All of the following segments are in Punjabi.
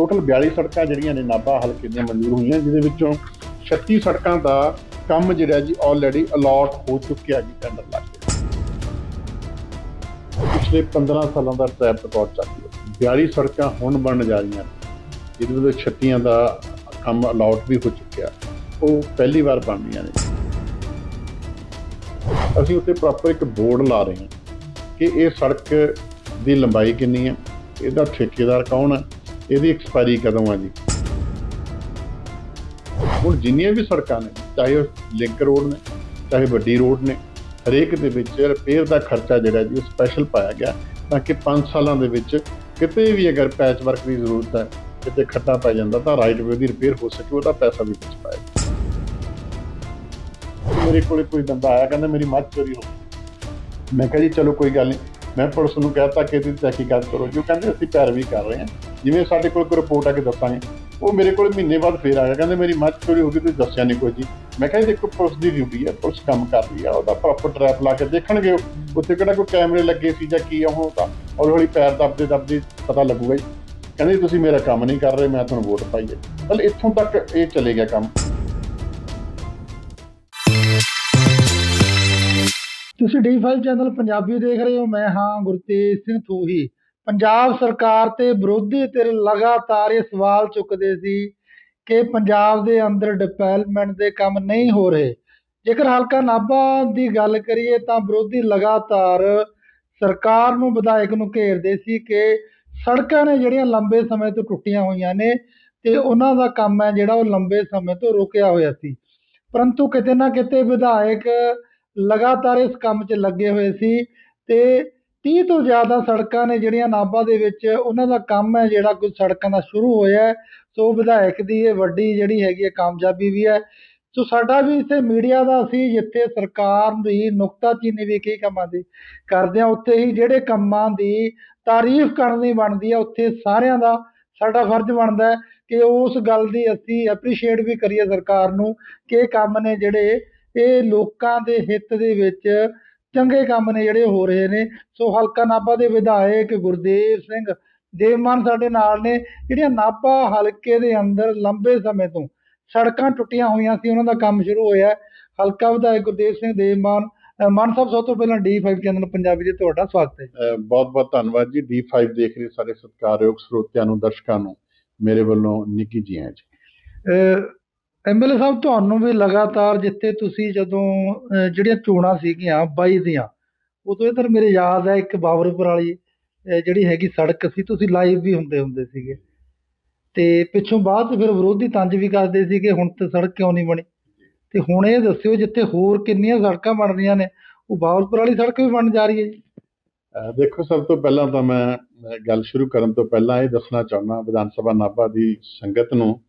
ਟੋਟਲ 42 ਸੜਕਾਂ ਜਿਹੜੀਆਂ ਨੇ ਨਾਭਾ ਹਲਕੇ ਦੀਆਂ ਮਨਜ਼ੂਰ ਹੋਈਆਂ, ਜਿਹਦੇ ਵਿੱਚੋਂ 36 ਸੜਕਾਂ ਦਾ ਕੰਮ ਜਿਹੜਾ ਜੀ ਆਲਰੇਡੀ ਅਲਾਟ ਹੋ ਚੁੱਕਿਆ ਜੀ ਟੈਂਡਰ ਲੱਗ ਕੇ। ਪਿਛਲੇ 15 ਸਾਲਾਂ ਦਾ ਟ੍ਰੈਪ ਰਿਕਾਰਡ ਚੱਲ ਰਿਹਾ। 42 ਸੜਕਾਂ ਹੁਣ ਬਣਨ ਜਾ ਰਹੀਆਂ ਜਿਹਦੇ ਵਿੱਚ 36 ਦਾ ਕੰਮ ਅਲਾਟ ਵੀ ਹੋ ਚੁੱਕਿਆ। ਉਹ ਪਹਿਲੀ ਵਾਰ ਬਣ ਰਹੀਆਂ ਨੇ। ਅਸੀਂ ਉੱਤੇ ਪ੍ਰੋਪਰ ਇੱਕ ਬੋਰਡ ਲਾ ਰਹੇ ਹਾਂ ਕਿ ਇਹ ਸੜਕ ਦੀ ਲੰਬਾਈ ਕਿੰਨੀ ਹੈ, ਇਹਦਾ ਠੇਕੇਦਾਰ ਕੌਣ ਹੈ ਇਹਦੀ ਐਕਸਪਾਇਰੀ ਕਦੋਂ ਆ ਜੀ? ਹੁਣ ਜਿੰਨੀਆਂ ਵੀ ਸੜਕਾਂ ਨੇ, ਚਾਹੇ ਉਹ ਲਿੰਕ ਰੋਡ ਨੇ, ਚਾਹੇ ਵੱਡੀ ਰੋਡ ਨੇ, ਹਰੇਕ ਦੇ ਵਿੱਚ ਰਿਪੇਅਰ ਦਾ ਖਰਚਾ ਜਿਹੜਾ ਜੀ, ਉਹ ਸਪੈਸ਼ਲ ਪਾਇਆ ਗਿਆ ਤਾਂ ਕਿ 5 ਸਾਲਾਂ ਦੇ ਵਿੱਚ ਕਿਤੇ ਵੀ ਅਗਰ ਪੈਚ ਵਰਕ ਦੀ ਜ਼ਰੂਰਤ ਹੈ, ਕਿਤੇ ਖੱਟਾ ਪੈ ਜਾਂਦਾ ਤਾਂ ਰਾਈਟ ਵੇ ਦੀ ਰਿਪੇਅਰ ਹੋ ਸਕੇ, ਉਹਦਾ ਪੈਸਾ ਵੀ ਬਚ ਪਾਏ। ਮੇਰੇ ਕੋਲੇ ਕੋਈ ਬੰਦਾ ਆਇਆ, ਕਹਿੰਦਾ ਮੇਰੀ ਮੱਝ ਚੋਰੀ ਹੋ ਗਈ। ਮੈਂ ਕਿਹਾ ਜੀ, ਚਲੋ ਕੋਈ ਗੱਲ ਨਹੀਂ ਮੈਂ ਪੁਲਿਸ ਨੂੰ ਕਹਿਤਾ ਕਿ ਇਹਦੀ ਤਹਿਕੀਕਾਤ ਕਰੋ ਜੋ ਕਹਿੰਦੇ ਅਸੀਂ ਪੈਰਵੀ ਕਰ ਰਹੇ ਹਾਂ। ਜਿਵੇਂ ਸਾਡੇ ਕੋਲ ਕੋਈ ਰਿਪੋਰਟ ਆ ਕੇ ਦੱਸਾਂਗੇ। ਉਹ ਮੇਰੇ ਕੋਲ ਮਹੀਨੇ ਬਾਅਦ ਫੇਰ ਆ ਗਿਆ ਕਹਿੰਦੇ ਮੇਰੀ ਮੱਝ ਚੋਰੀ ਹੋ ਗਈ ਤੁਸੀਂ ਦੱਸਿਆ ਨਹੀਂ ਕੋਈ ਜੀ। ਮੈਂ ਕਿਹਾ ਜੀ ਦੇਖੋ ਪੁਲਿਸ ਦੀ ਡਿਊਟੀ ਹੈ ਪੁਲਿਸ ਕੰਮ ਕਰ ਰਹੀ ਆ। ਉਹਦਾ ਪ੍ਰੋਪਰ ਟਰੈਪ ਲਾ ਕੇ ਦੇਖਣਗੇ ਉਹ। ਉੱਥੇ ਕਿਹੜਾ ਕੋਈ ਕੈਮਰੇ ਲੱਗੇ ਸੀ ਜਾਂ ਕੀ ਆ ਉਹ ਤਾਂ। ਹੌਲੀ ਹੌਲੀ ਪੈਰ ਦੱਬਦੇ ਦੱਬਦੇ ਪਤਾ ਲੱਗੂਗਾ ਜੀ। ਕਹਿੰਦੇ ਜੀ, ਤੁਸੀਂ ਮੇਰਾ ਕੰਮ ਨਹੀਂ ਕਰ ਰਹੇ ਮੈਂ ਤੁਹਾਨੂੰ ਵੋਟ ਪਾਈ ਹੈ। ਮਤਲਬ ਇੱਥੋਂ ਤੱਕ ਇਹ ਚਲੇ ਗਿਆ ਕੰਮ। ਤੁਸੀਂ ਡੀ5 ਚੈਨਲ ਪੰਜਾਬੀ ਦੇਖ ਰਹੇ ਹੋ, ਮੈਂ ਹਾਂ ਗੁਰਤੇਜ ਸਿੰਘ ਥੂਹੀ। ਪੰਜਾਬ ਸਰਕਾਰ ਤੇ ਵਿਰੋਧੀ ਧਿਰ ਲਗਾਤਾਰ ਇਹ ਸਵਾਲ ਚੁੱਕਦੇ ਸੀ ਕਿ ਪੰਜਾਬ ਦੇ ਅੰਦਰ ਡਿਵੈਲਪਮੈਂਟ ਦੇ ਕੰਮ ਨਹੀਂ ਹੋ ਰਹੇ। ਜੇਕਰ ਹਲਕਾ ਨਾਭਾ ਦੀ ਗੱਲ ਕਰੀਏ ਤਾਂ ਵਿਰੋਧੀ ਲਗਾਤਾਰ ਸਰਕਾਰ ਨੂੰ ਵਿਧਾਇਕ ਨੂੰ ਘੇਰਦੇ ਸੀ ਕਿ ਸੜਕਾਂ ਨੇ ਜਿਹੜੀਆਂ ਲੰਬੇ ਸਮੇਂ ਤੋਂ ਟੁੱਟੀਆਂ ਹੋਈਆਂ ਨੇ ਤੇ ਉਹਨਾਂ ਦਾ ਕੰਮ ਹੈ ਜਿਹੜਾ ਉਹ ਲੰਬੇ ਸਮੇਂ ਤੋਂ ਰੁਕਿਆ ਹੋਇਆ ਸੀ। ਪਰੰਤੂ ਕਿਤੇ ਨਾ ਕਿਤੇ ਵਿਧਾਇਕ ਲਗਾਤਾਰ ਇਸ ਕੰਮ 'ਚ ਲੱਗੇ ਹੋਏ ਸੀ ਤੇ ਤੀਹ ਤੋਂ ਜ਼ਿਆਦਾ ਸੜਕਾਂ ਨੇ ਜਿਹੜੀਆਂ ਨਾਭਾ ਦੇ ਵਿੱਚ ਉਹਨਾਂ ਦਾ ਕੰਮ ਹੈ, ਜਿਹੜਾ ਕੁਝ ਸੜਕਾਂ ਦਾ ਸ਼ੁਰੂ ਹੋਇਆ ਸੋ ਵਿਧਾਇਕ ਦੀ ਇਹ ਵੱਡੀ ਜਿਹੜੀ ਹੈਗੀ ਹੈ ਕਾਮਯਾਬੀ ਵੀ ਹੈ। ਸੋ ਸਾਡਾ ਵੀ ਇੱਥੇ ਮੀਡੀਆ ਦਾ ਅਸੀਂ ਜਿੱਥੇ ਸਰਕਾਰ ਦੀ ਨੁਕਤਾਚੀਨੀ ਵੀ ਕਈ ਕੰਮਾਂ ਦੀ ਕਰਦੇ ਆ, ਉੱਥੇ ਹੀ ਜਿਹੜੇ ਕੰਮਾਂ ਦੀ ਤਾਰੀਫ ਕਰਨੀ ਬਣਦੀ ਹੈ ਉੱਥੇ ਸਾਰਿਆਂ ਦਾ ਸਾਡਾ ਫਰਜ਼ ਬਣਦਾ ਕਿ ਉਸ ਗੱਲ ਦੀ ਅਸੀਂ ਐਪਰੀਸ਼ੀਏਟ ਵੀ ਕਰੀਏ ਸਰਕਾਰ ਨੂੰ ਕਿ ਇਹ ਕੰਮ ਨੇ ਜਿਹੜੇ ਇਹ ਲੋਕਾਂ ਦੇ ਹਿੱਤ ਦੇ ਵਿੱਚ ਚੰਗੇ ਕੰਮ ਨੇ ਜਿਹੜੇ ਹੋ ਰਹੇ ਨੇ। ਸੋ ਹਲਕਾ ਨਾਭਾ ਦੇ ਵਿਧਾਇਕ ਗੁਰਦੇਵ ਸਿੰਘ ਦੇਵਮਾਨ ਸਾਡੇ ਨਾਲ ਨੇ। ਜਿਹੜੀਆਂ ਨਾਭਾ ਹਲਕੇ ਦੇ ਅੰਦਰ ਲੰਬੇ ਸਮੇਂ ਤੋਂ ਸੜਕਾਂ ਟੁੱਟੀਆਂ ਹੋਈਆਂ ਸੀ ਉਹਨਾਂ ਦਾ ਕੰਮ ਸ਼ੁਰੂ ਹੋਇਆ। ਹਲਕਾ ਵਿਧਾਇਕ ਗੁਰਦੇਵ ਸਿੰਘ ਦੇਵਮਾਨ ਮਾਨ ਸਾਹਿਬ ਸਭ ਤੋਂ ਪਹਿਲਾਂ ਡੀ5 ਚੈਨਲ ਪੰਜਾਬੀ ਦੇ ਤੁਹਾਡਾ ਸਵਾਗਤ ਹੈ ਬਹੁਤ ਬਹੁਤ ਧੰਨਵਾਦ ਜੀ। D5 ਦੇਖ ਰਹੇ ਸਾਰੇ ਸਤਿਕਾਰਯੋਗ ਸਰੋਤਿਆਂ ਨੂੰ ਦਰਸ਼ਕਾਂ ਨੂੰ ਮੇਰੇ ਵੱਲੋਂ ਨਿੱਕੀ ਜੀ ਹੈ ਜੀ। ਐਮਐਲਏ ਸਾਹਿਬ, ਤੁਹਾਨੂੰ ਵੀ ਲਗਾਤਾਰ ਜਿੱਥੇ ਤੁਸੀਂ ਜਦੋਂ ਜਿਹੜੀਆਂ ਚੋਣਾਂ ਸੀਗੀਆਂ 22 ਦੀਆਂ, ਉਦੋਂ ਇਧਰ ਮੇਰੇ ਯਾਦ ਹੈ ਇੱਕ ਬਾਬਰਪੁਰ ਵਾਲੀ ਜਿਹੜੀ ਹੈਗੀ ਸੜਕ ਸੀ, ਤੁਸੀਂ ਲਾਈਵ ਵੀ ਹੁੰਦੇ ਹੁੰਦੇ ਸੀਗੇ। ਤੇ ਪਿੱਛੋਂ ਬਾਅਦ ਫਿਰ ਵਿਰੋਧੀ ਤੰਜ ਵੀ ਕਰਦੇ ਸੀ ਹੁਣ ਤੇ ਸੜਕ ਕਿਉਂ ਨਹੀਂ ਬਣੀ? ਤੇ ਹੁਣ ਇਹ ਦੱਸਿਓ ਜਿੱਥੇ ਹੋਰ ਕਿੰਨੀਆਂ ਸੜਕਾਂ ਬਣ ਰਹੀਆਂ ਨੇ, ਉਹ ਬਾਬਰਪੁਰ ਵਾਲੀ ਸੜਕ ਵੀ ਬਣ ਜਾ ਰਹੀ ਹੈ ਜੀ। ਦੇਖੋ ਸਭ ਤੋਂ ਪਹਿਲਾਂ ਤਾਂ ਮੈਂ ਗੱਲ ਸ਼ੁਰੂ ਕਰਨ ਤੋਂ ਪਹਿਲਾਂ ਇਹ ਦੱਸਣਾ ਚਾਹੁੰਦਾ, ਵਿਧਾਨ ਸਭਾ ਨਾਭਾ ਦੀ ਸੰਗਤ ਨੂੰ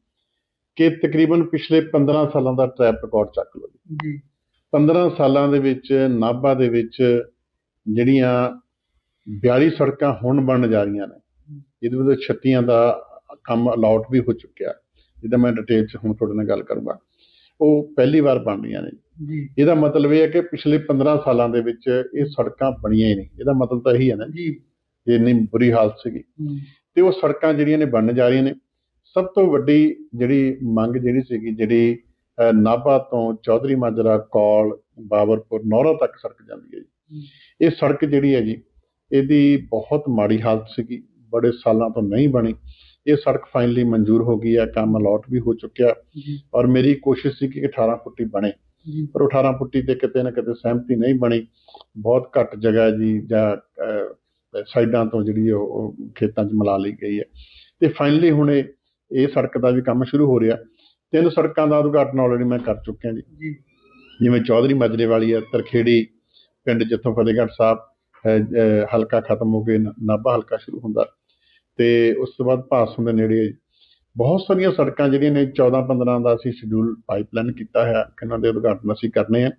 ਕਿ ਤਕਰੀਬਨ ਪਿਛਲੇ 15 ਸਾਲਾਂ ਦਾ ਟ੍ਰੈਪ ਰਿਕਾਰਡ ਚੱਕ ਲਓ ਜੀ। ਜੀ। 15 ਸਾਲਾਂ ਦੇ ਵਿੱਚ ਨਾਭਾ ਦੇ ਵਿੱਚ ਜਿਹੜੀਆਂ 42 ਸੜਕਾਂ ਹੁਣ ਬਣਨ ਜਾ ਰਹੀਆਂ ਨੇ ਜਿਹਦੇ ਵਿੱਚ 36 ਦਾ ਕੰਮ ਅਲਾਟ ਵੀ ਹੋ ਚੁੱਕਿਆ। ਜਿਹਦਾ ਮੈਂ ਡਿਟੇਲ 'ਚ ਹੁਣ ਤੁਹਾਡੇ ਨਾਲ ਗੱਲ ਕਰੂੰਗਾ। ਉਹ ਪਹਿਲੀ ਵਾਰ ਬਣ ਰਹੀਆਂ ਨੇ। ਜੀ। ਇਹਦਾ ਮਤਲਬ ਇਹ ਹੈ ਕਿ ਪਿਛਲੇ 15 ਸਾਲਾਂ ਦੇ ਵਿੱਚ ਇਹ ਸੜਕਾਂ ਬਣੀਆਂ ਹੀ ਨਹੀਂ। ਇਹਦਾ ਮਤਲਬ ਤਾਂ ਇਹੀ ਹੈ ਨਾ ਜੀ। ਇੰਨੀ ਬੁਰੀ ਹਾਲਤ ਸੀਗੀ। ਤੇ ਉਹ ਸੜਕਾਂ ਜਿਹੜੀਆਂ ਨੇ ਬਣਨ ਜਾ ਰਹੀਆਂ ਨੇ ਸਭ ਤੋਂ ਵੱਡੀ ਜਿਹੜੀ ਮੰਗ ਜਿਹੜੀ ਸੀਗੀ ਜਿਹੜੀ ਨਾਭਾ ਤੋਂ ਚੌਧਰੀ ਮਾਜਰਾ ਕੌਲ ਬਾਬਰਪੁਰ ਨੌਰਾ ਤੱਕ ਸੜਕ ਜਾਂਦੀ ਹੈ ਜੀ। ਇਹ ਸੜਕ ਜਿਹੜੀ ਹੈ ਜੀ ਇਹਦੀ ਬਹੁਤ ਮਾੜੀ ਹਾਲਤ ਸੀਗੀ ਬੜੇ ਸਾਲਾਂ ਤੋਂ ਨਹੀਂ ਬਣੀ। ਇਹ ਸੜਕ ਫਾਈਨਲੀ ਮਨਜ਼ੂਰ ਹੋ ਗਈ ਹੈ ਕੰਮ ਅਲਾਟ ਵੀ ਹੋ ਚੁੱਕਿਆ। ਔਰ ਮੇਰੀ ਕੋਸ਼ਿਸ਼ ਸੀ ਕਿ 18 ਫੁੱਟੀ ਬਣੇ। ਪਰ 18 ਫੁੱਟੀ ਤੇ ਕਿਤੇ ਨਾ ਕਿਤੇ ਸਹਿਮਤੀ ਨਹੀਂ ਬਣੀ। ਬਹੁਤ ਘੱਟ ਜਗ੍ਹਾ ਜੀ ਜਾਂ ਸਾਈਡਾਂ ਤੋਂ ਜਿਹੜੀ ਉਹ ਉਹ ਖੇਤਾਂ 'ਚ ਮਿਲਾ ਲਈ ਗਈ ਹੈ। ਤੇ ਫਾਈਨਲੀ ਹੁਣ ਇਹ ਇਹ ਸੜਕ ਦਾ ਵੀ ਕੰਮ ਸ਼ੁਰੂ ਹੋ ਰਿਹਾ। ਤਿੰਨ ਸੜਕਾਂ ਦਾ ਉਦਘਾਟਨ ਆਲਰੇਡੀ ਮੈਂ ਕਰ ਚੁੱਕਿਆ ਜੀ। ਜਿਵੇਂ ਚੌਧਰੀ ਮਾਜਰੇ ਵਾਲੀ ਹੈ ਤਰਖੇੜੀ ਪਿੰਡ ਜਿੱਥੋਂ ਫਤਿਹਗੜ੍ਹ ਸਾਹਿਬ ਹਲਕਾ ਖਤਮ ਹੋ ਕੇ ਨਾਭਾ ਹਲਕਾ ਸ਼ੁਰੂ ਹੁੰਦਾ। ਤੇ ਉਸ ਤੋਂ ਬਾਅਦ ਭਾਸੋਂ ਦੇ ਨੇੜੇ। ਬਹੁਤ ਸਾਰੀਆਂ ਸੜਕਾਂ ਜਿਹੜੀਆਂ ਨੇ 14 15 ਦਾ ਅਸੀਂ ਸ਼ਡਿਊਲ ਪਾਈਪਲਾਈਨ ਕੀਤਾ ਹੈ ਇਹਨਾਂ ਦੇ ਉਦਘਾਟਨ ਅਸੀਂ ਕਰਨੇ ਆ।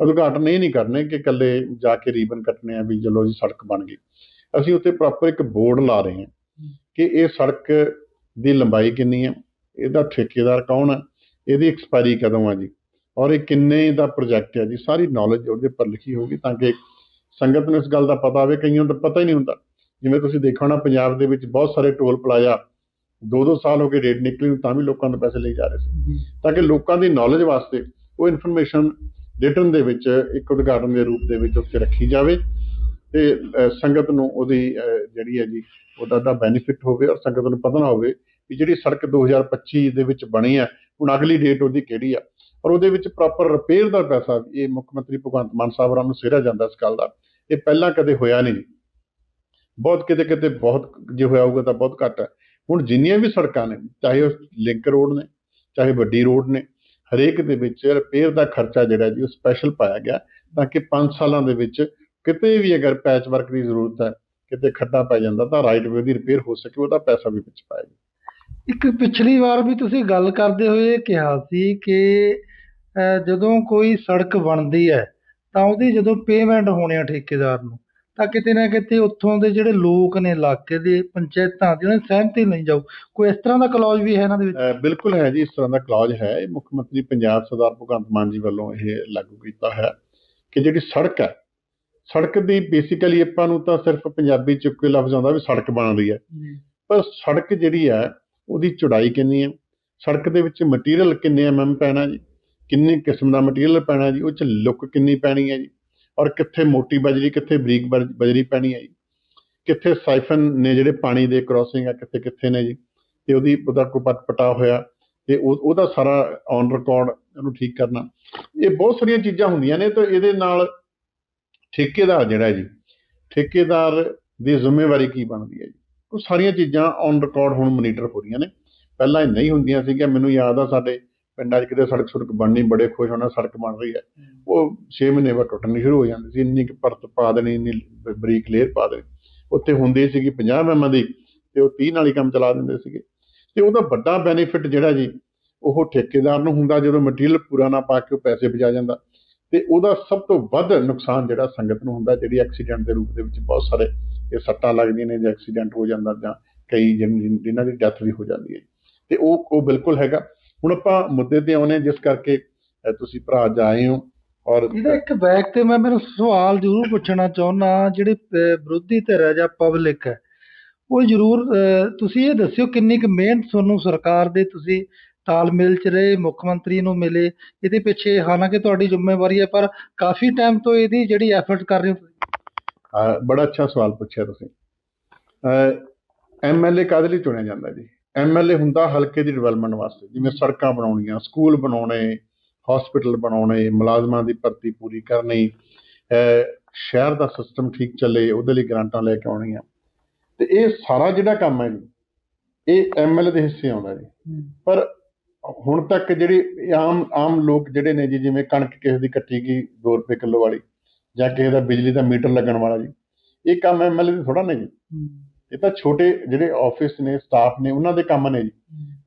ਉਦਘਾਟਨ ਇਹ ਨਹੀਂ ਕਰਨੇ ਕਿ ਇਕੱਲੇ ਜਾ ਕੇ ਰੀਬਨ ਕੱਟਣੇ ਆ ਵੀ ਚਲੋ ਜੀ ਸੜਕ ਬਣ ਗਈ। ਅਸੀਂ ਉੱਤੇ ਪ੍ਰੋਪਰ ਇੱਕ ਬੋਰਡ ਲਾ ਰਹੇ ਹਾਂ। ਕਿ ਇਹ ਸੜਕ ਦੀ ਲੰਬਾਈ ਕਿੰਨੀ ਹੈ ਇਹਦਾ ਠੇਕੇਦਾਰ ਕੌਣ ਹੈ ਇਹਦੀ ਐਕਸਪਾਇਰੀ ਕਦੋਂ ਆ ਜੀ? ਔਰ ਇਹ ਕਿੰਨੇ ਦਾ ਪ੍ਰੋਜੈਕਟ ਹੈ ਜੀ? ਸਾਰੀ ਨੌਲੇਜ ਉਹਦੇ ਉੱਪਰ ਲਿਖੀ ਹੋਊਗੀ ਤਾਂ ਕਿ ਸੰਗਤ ਨੂੰ ਇਸ ਗੱਲ ਦਾ ਪਤਾ ਹੋਵੇ ਕਈਆਂ ਨੂੰ ਤਾਂ ਪਤਾ ਹੀ ਨਹੀਂ ਹੁੰਦਾ। ਜਿਵੇਂ ਤੁਸੀਂ ਦੇਖੋ ਨਾ ਪੰਜਾਬ ਦੇ ਵਿੱਚ ਬਹੁਤ ਸਾਰੇ ਟੋਲ ਪਲਾਜ਼ਾ ਦੋ ਦੋ ਸਾਲ ਹੋ ਗਏ ਰੇਟ ਨਿਕਲੀ ਤਾਂ ਵੀ ਲੋਕਾਂ ਤੋਂ ਪੈਸੇ ਲਈ ਜਾ ਰਹੇ ਸੀ। ਤਾਂ ਕਿ ਲੋਕਾਂ ਦੀ ਨੌਲੇਜ ਵਾਸਤੇ ਉਹ ਇਨਫੋਰਮੇਸ਼ਨ ਰਿਟਰਨ ਦੇ ਵਿੱਚ ਇੱਕ ਉਦਘਾਟਨ ਦੇ ਰੂਪ ਦੇ ਵਿੱਚ ਉੱਥੇ ਰੱਖੀ ਜਾਵੇ ਤੇ ਸੰਗਤ ਨੂੰ ਉਹਦੀ ਜਿਹੜੀ ਹੈ ਜੀ ਉਹਦਾ ਦਾ ਬੈਨੀਫਿਟ ਹੋਵੇ ਔਰ ਸੰਗਤ ਨੂੰ ਪਤਾ ਨਾ ਹੋਵੇ ਵੀ ਜਿਹੜੀ ਸੜਕ 2025 ਦੇ ਵਿੱਚ ਬਣੀ ਹੈ, ਹੁਣ ਅਗਲੀ ਡੇਟ ਉਹਦੀ ਕਿਹੜੀ ਆ? ਔਰ ਉਹਦੇ ਵਿੱਚ ਪ੍ਰੋਪਰ ਰਿਪੇਅਰ ਦਾ ਪੈਸਾ ਇਹ ਮੁੱਖ ਮੰਤਰੀ ਭਗਵੰਤ ਮਾਨ ਸਾਹਿਬ ਹੋਰਾਂ ਨੂੰ ਸਿਹਰਾ ਜਾਂਦਾ ਇਸ ਗੱਲ ਦਾ। ਇਹ ਪਹਿਲਾਂ ਕਦੇ ਹੋਇਆ ਨਹੀਂ। ਬਹੁਤ ਕਿਤੇ ਕਿਤੇ ਬਹੁਤ ਜੇ ਹੋਇਆ ਹੋਊਗਾ ਤਾਂ ਬਹੁਤ ਘੱਟ ਹੈ। ਹੁਣ ਜਿੰਨੀਆਂ ਵੀ ਸੜਕਾਂ ਨੇ, ਚਾਹੇ ਉਹ ਲਿੰਕ ਰੋਡ ਨੇ, ਚਾਹੇ ਵੱਡੀ ਰੋਡ ਨੇ, ਹਰੇਕ ਦੇ ਵਿੱਚ ਰਿਪੇਅਰ ਦਾ ਖਰਚਾ ਜਿਹੜਾ ਜੀ ਉਹ ਸਪੈਸ਼ਲ ਪਾਇਆ ਗਿਆ ਤਾਂ ਕਿ 5 ਸਾਲਾਂ ਦੇ ਵਿੱਚ ਕਿਤੇ ਵੀ ਅਗਰ ਪੈਚ ਵਰਕ ਦੀ ਜ਼ਰੂਰਤ ਹੈ, ਕਿਤੇ ਖੱਡਾ ਪੈ ਜਾਂਦਾ ਤਾਂ ਰਾਈਟ ਵੇ ਦੀ ਰਿਪੇਅਰ ਹੋ ਸਕੇ, ਉਹਦਾ ਪੈਸਾ ਵੀ ਵਿੱਚ ਪਾਇਆ ਇੱਕ ਪਿਛਲੀ ਵਾਰ ਵੀ ਤੁਸੀਂ ਗੱਲ ਕਰਦੇ ਹੋਏ ਕਿਹਾ ਸੀ ਕਿ ਜਦੋਂ ਕੋਈ ਸੜਕ ਬਣਦੀ ਹੈ ਤਾਂ ਉਹਦੀ ਜਦੋਂ ਪੇਮੈਂਟ ਹੋਣੀ ਆ ਠੇਕੇਦਾਰ ਨੂੰ ਤਾਂ ਕਿਤੇ ਨਾ ਕਿਤੇ ਉੱਥੋਂ ਦੇ ਜਿਹੜੇ ਲੋਕ ਨੇ ਇਲਾਕੇ ਦੇ ਪੰਚਾਇਤਾਂ ਦੀ ਉਹਨਾਂ ਦੀ ਸਹਿਮਤੀ ਨਹੀਂ ਜਾਊ। ਕੋਈ ਇਸ ਤਰ੍ਹਾਂ ਦਾ ਕਲੌਜ ਵੀ ਹੈ ਇਹਨਾਂ ਦੇ ਵਿੱਚ? ਬਿਲਕੁਲ ਹੈ ਜੀ ਇਸ ਤਰ੍ਹਾਂ ਦਾ ਕਲੌਜ ਹੈ। ਇਹ ਮੁੱਖ ਮੰਤਰੀ ਪੰਜਾਬ ਸਰਦਾਰ ਭਗਵੰਤ ਮਾਨ ਜੀ ਵੱਲੋਂ ਇਹ ਲਾਗੂ ਕੀਤਾ ਹੈ ਕਿ ਜਿਹੜੀ ਸੜਕ ਹੈ ਸੜਕ ਦੀ ਬੇਸਿਕਲੀ ਆਪਾਂ ਨੂੰ ਤਾਂ ਸਿਰਫ ਪੰਜਾਬੀ ਚ ਕੋਈ ਲਫ਼ਜ਼ ਆਉਂਦਾ ਵੀ ਸੜਕ ਬਣ ਰਹੀ ਹੈ। ਪਰ ਸੜਕ ਜਿਹੜੀ ਹੈ ਉਹਦੀ ਚੌੜਾਈ ਕਿੰਨੀ ਹੈ? ਸੜਕ ਦੇ ਵਿੱਚ ਮਟੀਰੀਅਲ ਕਿੰਨੇ ਐਮਐਮ ਪੈਣਾ ਜੀ? ਕਿੰਨੇ ਕਿਸਮ ਦਾ ਮਟੀਰੀਅਲ ਪੈਣਾ ਜੀ? ਉਹ ਚ ਲੁੱਕ ਕਿੰਨੀ ਪੈਣੀ ਹੈ ਜੀ? ਔਰ ਕਿੱਥੇ ਮੋਟੀ ਬਜਰੀ, ਕਿੱਥੇ ਬਰੀਕ ਬਜ- ਬਜਰੀ ਪੈਣੀ ਹੈ ਜੀ? ਕਿੱਥੇ ਸਾਈਫਨ ਨੇ ਜਿਹੜੇ ਪਾਣੀ ਦੇ ਕ੍ਰਾਸਿੰਗ ਆ, ਕਿੱਥੇ ਕਿੱਥੇ ਨੇ ਜੀ? ਤੇ ਉਹਦੀ, ਉਹਦਾ ਕੋਈ ਪਟ ਪਟਾ ਹੋਇਆ ਤੇ ਉਹ, ਉਹਦਾ ਸਾਰਾ ਔਨ ਰਿਕਾਰਡ ਉਹਨੂੰ ਠੀਕ ਕਰਨਾ। ਇਹ ਬਹੁਤ ਸਾਰੀਆਂ ਚੀਜ਼ਾਂ ਹੁੰਦੀਆਂ ਨੇ ਤੇ ਇਹਦੇ ਨਾਲ ਠੇਕੇਦਾਰ ਜਿਹੜਾ ਜੀ, ਠੇਕੇਦਾਰ ਦੀ ਜ਼ਿੰਮੇਵਾਰੀ ਕੀ ਬਣਦੀ ਹੈ ਜੀ? ਉਹ ਸਾਰੀਆਂ ਚੀਜ਼ਾਂ ਔਨ ਰਿਕਾਰਡ ਹੁਣ ਮੋਨੀਟਰ ਹੋ ਰਹੀਆਂ ਨੇ। ਪਹਿਲਾਂ ਇਹ ਨਹੀਂ ਹੁੰਦੀਆਂ ਸੀਗੀਆਂ ਮੈਨੂੰ ਯਾਦ ਆ ਸਾਡੇ ਪਿੰਡਾਂ 'ਚ ਕਿਤੇ ਸੜਕ ਸੁੜਕ ਬਣਨੀ ਬੜੇ ਖੁਸ਼ ਹੋਣਾ ਸੜਕ ਬਣ ਰਹੀ ਹੈ। ਉਹ 6 ਮਹੀਨੇ ਬਾਅਦ ਟੁੱਟਣੀ ਸ਼ੁਰੂ ਹੋ ਜਾਂਦੀ ਸੀ ਇੰਨੀ ਕੁ ਪਰਤ ਪਾ ਦੇਣੀ ਇੰਨੀ ਬਰੀਕ ਲੇਅਰ ਪਾ ਦੇਣੀ। ਉੱਥੇ ਹੁੰਦੀ ਸੀਗੀ 50 ਐਮਐਮ ਦੀ ਤੇ ਉਹ 30 ਨਾਲ ਹੀ ਕੰਮ ਚਲਾ ਦਿੰਦੇ ਸੀਗੇ। ਤੇ ਉਹਦਾ ਵੱਡਾ ਬੈਨੀਫਿਟ ਜਿਹੜਾ ਜੀ ਉਹ ਠੇਕੇਦਾਰ ਨੂੰ ਹੁੰਦਾ ਜਦੋਂ ਮਟੀਰੀਅਲ ਪੂਰਾ ਨਾ ਪਾ ਕੇ ਉਹ ਪੈਸੇ ਬਚਾ ਜਾਂਦਾ। ਤੇ ਉਹਦਾ ਸਭ ਤੋਂ ਵੱਧ ਨੁਕਸਾਨ ਜਿਹੜਾ ਸੰਗਤ ਨੂੰ ਹੁੰਦਾ ਜਿਹੜੀ ਐਕਸੀਡੈਂਟ ਦੇ ਰੂਪ ਦੇ ਵਿੱਚ ਬਹੁਤ ਸਾਰੇ ਇਹ ਸੱਟਾਂ ਲੱਗਦੀਆਂ ਨੇ ਜਾਂ ਐਕਸੀਡੈਂਟ ਹੋ ਜਾਂਦਾ ਜਾਂ ਕਈ ਜਿਨ੍ਹਾਂ ਦੀ ਡੈਥ ਵੀ ਹੋ ਜਾਂਦੀ ਹੈ। ਤੇ ਉਹ ਉਹ ਬਿਲਕੁਲ ਹੈਗਾ। ਹੁਣ ਆਪਾਂ ਮੁੱਦੇ ਤੇ ਆਉਨੇ ਜਿਸ ਕਰਕੇ ਤੁਸੀਂ ਭਰਾ ਅੱਜ ਹੋ ਔਰ ਇਹਦਾ ਇੱਕ ਬੈਕ ਤੇ ਮੈਂ ਮੈਨੂੰ ਸਵਾਲ ਜ਼ਰੂਰ ਪੁੱਛਣਾ ਚਾਹੁੰਦਾ ਜਿਹੜੇ ਵਿਰੋਧੀ ਧਿਰ ਹੈ ਜਾਂ ਪਬਲਿਕ ਹੈ, ਉਹ ਜ਼ਰੂਰ ਤੁਸੀਂ ਇਹ ਦੱਸਿਓ ਕਿੰਨੀ ਕੁ ਮਿਹਨਤ ਤੁਹਾਨੂੰ ਸਰਕਾਰ ਦੇ ਤੁਸੀਂ ਤਾਲਮੇਲ ਚ ਰਹੇ, ਮੁੱਖ ਮੰਤਰੀ ਨੂੰ ਮਿਲੇ। ਇਹਦੇ ਪਿੱਛੇ ਹਾਲਾਂਕਿ ਤੁਹਾਡੀ ਜ਼ਿੰਮੇਵਾਰੀ ਹੈ, ਪਰ ਕਾਫੀ ਟਾਈਮ ਤੋਂ ਇਹਦੀ ਜਿਹੜੀ ਐਫਰਟ ਕਰ ਰਹੇ ਹੋ ਤੁਸੀਂ। ਬੜਾ ਅੱਛਾ ਸਵਾਲ ਪੁੱਛਿਆ ਤੁਸੀਂ। ਐਮਐਲਏ ਕਾਹਦੇ ਲਈ ਚੁਣਿਆ ਜਾਂਦਾ ਜੀ? ਐਮਐਲਏ ਹੁੰਦਾ ਹਲਕੇ ਦੀ ਡਿਵੈਲਪਮੈਂਟ ਵਾਸਤੇ ਜਿਵੇਂ ਸੜਕਾਂ ਬਣਾਉਣੀਆਂ ਸਕੂਲ ਬਣਾਉਣੇ ਹਸਪੀਟਲ ਬਣਾਉਣੇ ਮੁਲਾਜ਼ਮਾਂ ਦੀ ਭਰਤੀ ਪੂਰੀ ਕਰਨੀ ਸ਼ਹਿਰ ਦਾ ਸਿਸਟਮ ਠੀਕ ਚੱਲੇ ਉਹਦੇ ਲਈ ਗ੍ਰਾਂਟਾਂ ਲੈ ਕੇ ਆਉਣੀਆਂ। ਤੇ ਇਹ ਸਾਰਾ ਜਿਹੜਾ ਕੰਮ ਹੈ ਜੀ ਇਹ ਐਮਐਲਏ ਦੇ ਹਿੱਸੇ ਆਉਂਦਾ ਜੀ। ਪਰ ਹੁਣ ਤੱਕ ਜਿਹੜੇ ਆਮ ਆਮ ਲੋਕ ਜਿਹੜੇ ਨੇ ਜੀ ਜਿਵੇਂ ਕਣਕ ਕਿਸੇ ਦੀ ਕੱਟੀ ਗਈ 2 ਰੁਪਏ ਕਿਲੋ ਵਾਲੀ ਜਾਂ ਕਿਸੇ ਦਾ ਬਿਜਲੀ ਦਾ ਮੀਟਰ ਲੱਗਣ ਵਾਲਾ ਜੀ ਇਹ ਕੰਮ ਐਮਐਲਏ ਦੇ ਥੋੜਾ ਨਹੀਂ ਜੀ। ਇਹ ਤਾਂ ਛੋਟੇ ਜਿਹੜੇ ਆਫਿਸ ਨੇ ਸਟਾਫ ਨੇ ਉਹਨਾਂ ਦੇ ਕੰਮ ਨੇ ਜੀ।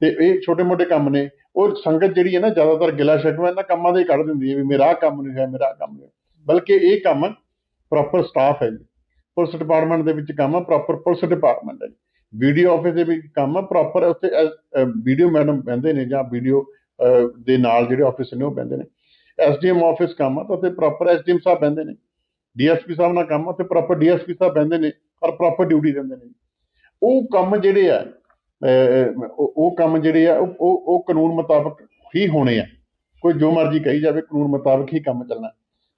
ਤੇ ਇਹ ਛੋਟੇ ਮੋਟੇ ਕੰਮ ਨੇ ਉਹ ਸੰਗਤ ਜਿਹੜੀ ਹੈ ਨਾ ਜ਼ਿਆਦਾਤਰ ਗਿਲਾ ਸ਼ਿਕਵਾ ਇਹਨਾਂ ਕੰਮਾਂ ਦਾ ਹੀ ਕੱਢ ਦਿੰਦੀ ਹੈ ਵੀ ਮੇਰਾ ਕੰਮ ਨਹੀਂ ਹੋਇਆ ਮੇਰਾ ਕੰਮ ਨਹੀਂ ਬਲਕਿ ਇਹ ਕੰਮ ਪ੍ਰੋਪਰ ਸਟਾਫ ਹੈ ਜੀ। ਪੁਲਿਸ ਡਿਪਾਰਟਮੈਂਟ ਦੇ ਵਿੱਚ ਕੰਮ ਆ ਪ੍ਰੋਪਰ ਪੁਲਿਸ ਡਿਪਾਰਟਮੈਂਟ ਹੈ ਜੀ। ਵੀਡੀਓ ਆਫਿਸ ਦੇ ਵਿੱਚ ਕੰਮ ਆ ਪ੍ਰੋਪਰ ਉੱਥੇ ਵੀਡੀਓ ਮੈਡਮ ਬਹਿੰਦੇ ਨੇ ਜਾਂ ਵੀਡੀਓ ਦੇ ਨਾਲ ਜਿਹੜੇ ਆਫਿਸ ਨੇ ਉਹ ਬਹਿੰਦੇ ਨੇ। ਐਸਡੀਐਮ ਆਫਿਸ ਕੰਮ ਆ ਤਾਂ ਉੱਥੇ ਪ੍ਰੋਪਰ ਐਸਡੀਐਮ ਸਾਹਿਬ ਬਹਿੰਦੇ ਨੇ। ਡੀਐਸਪੀ ਸਾਹਿਬ ਨਾਲ ਕੰਮ ਆ ਤੇ ਪ੍ਰੋਪਰ ਡੀਐਸਪੀ ਸਾਹਿਬ ਬਹਿੰਦੇ ਨੇ ਔਰ ਪ੍ਰੋਪਰ ਡਿਊਟੀ ਦਿੰਦੇ ਨੇ। ਉਹ ਕੰਮ ਜਿਹੜੇ ਆ ਉਹ ਕੰਮ ਜਿਹੜੇ ਆ, ਉਹ ਉਹ ਕਾਨੂੰਨ ਮੁਤਾਬਕ ਹੀ ਹੋਣੇ ਆ। ਕੋਈ ਜੋ ਮਰਜ਼ੀ ਕਹੀ ਜਾਵੇ, ਕਾਨੂੰਨ ਮੁਤਾਬਕ ਹੀ ਕੰਮ ਚੱਲਣਾ।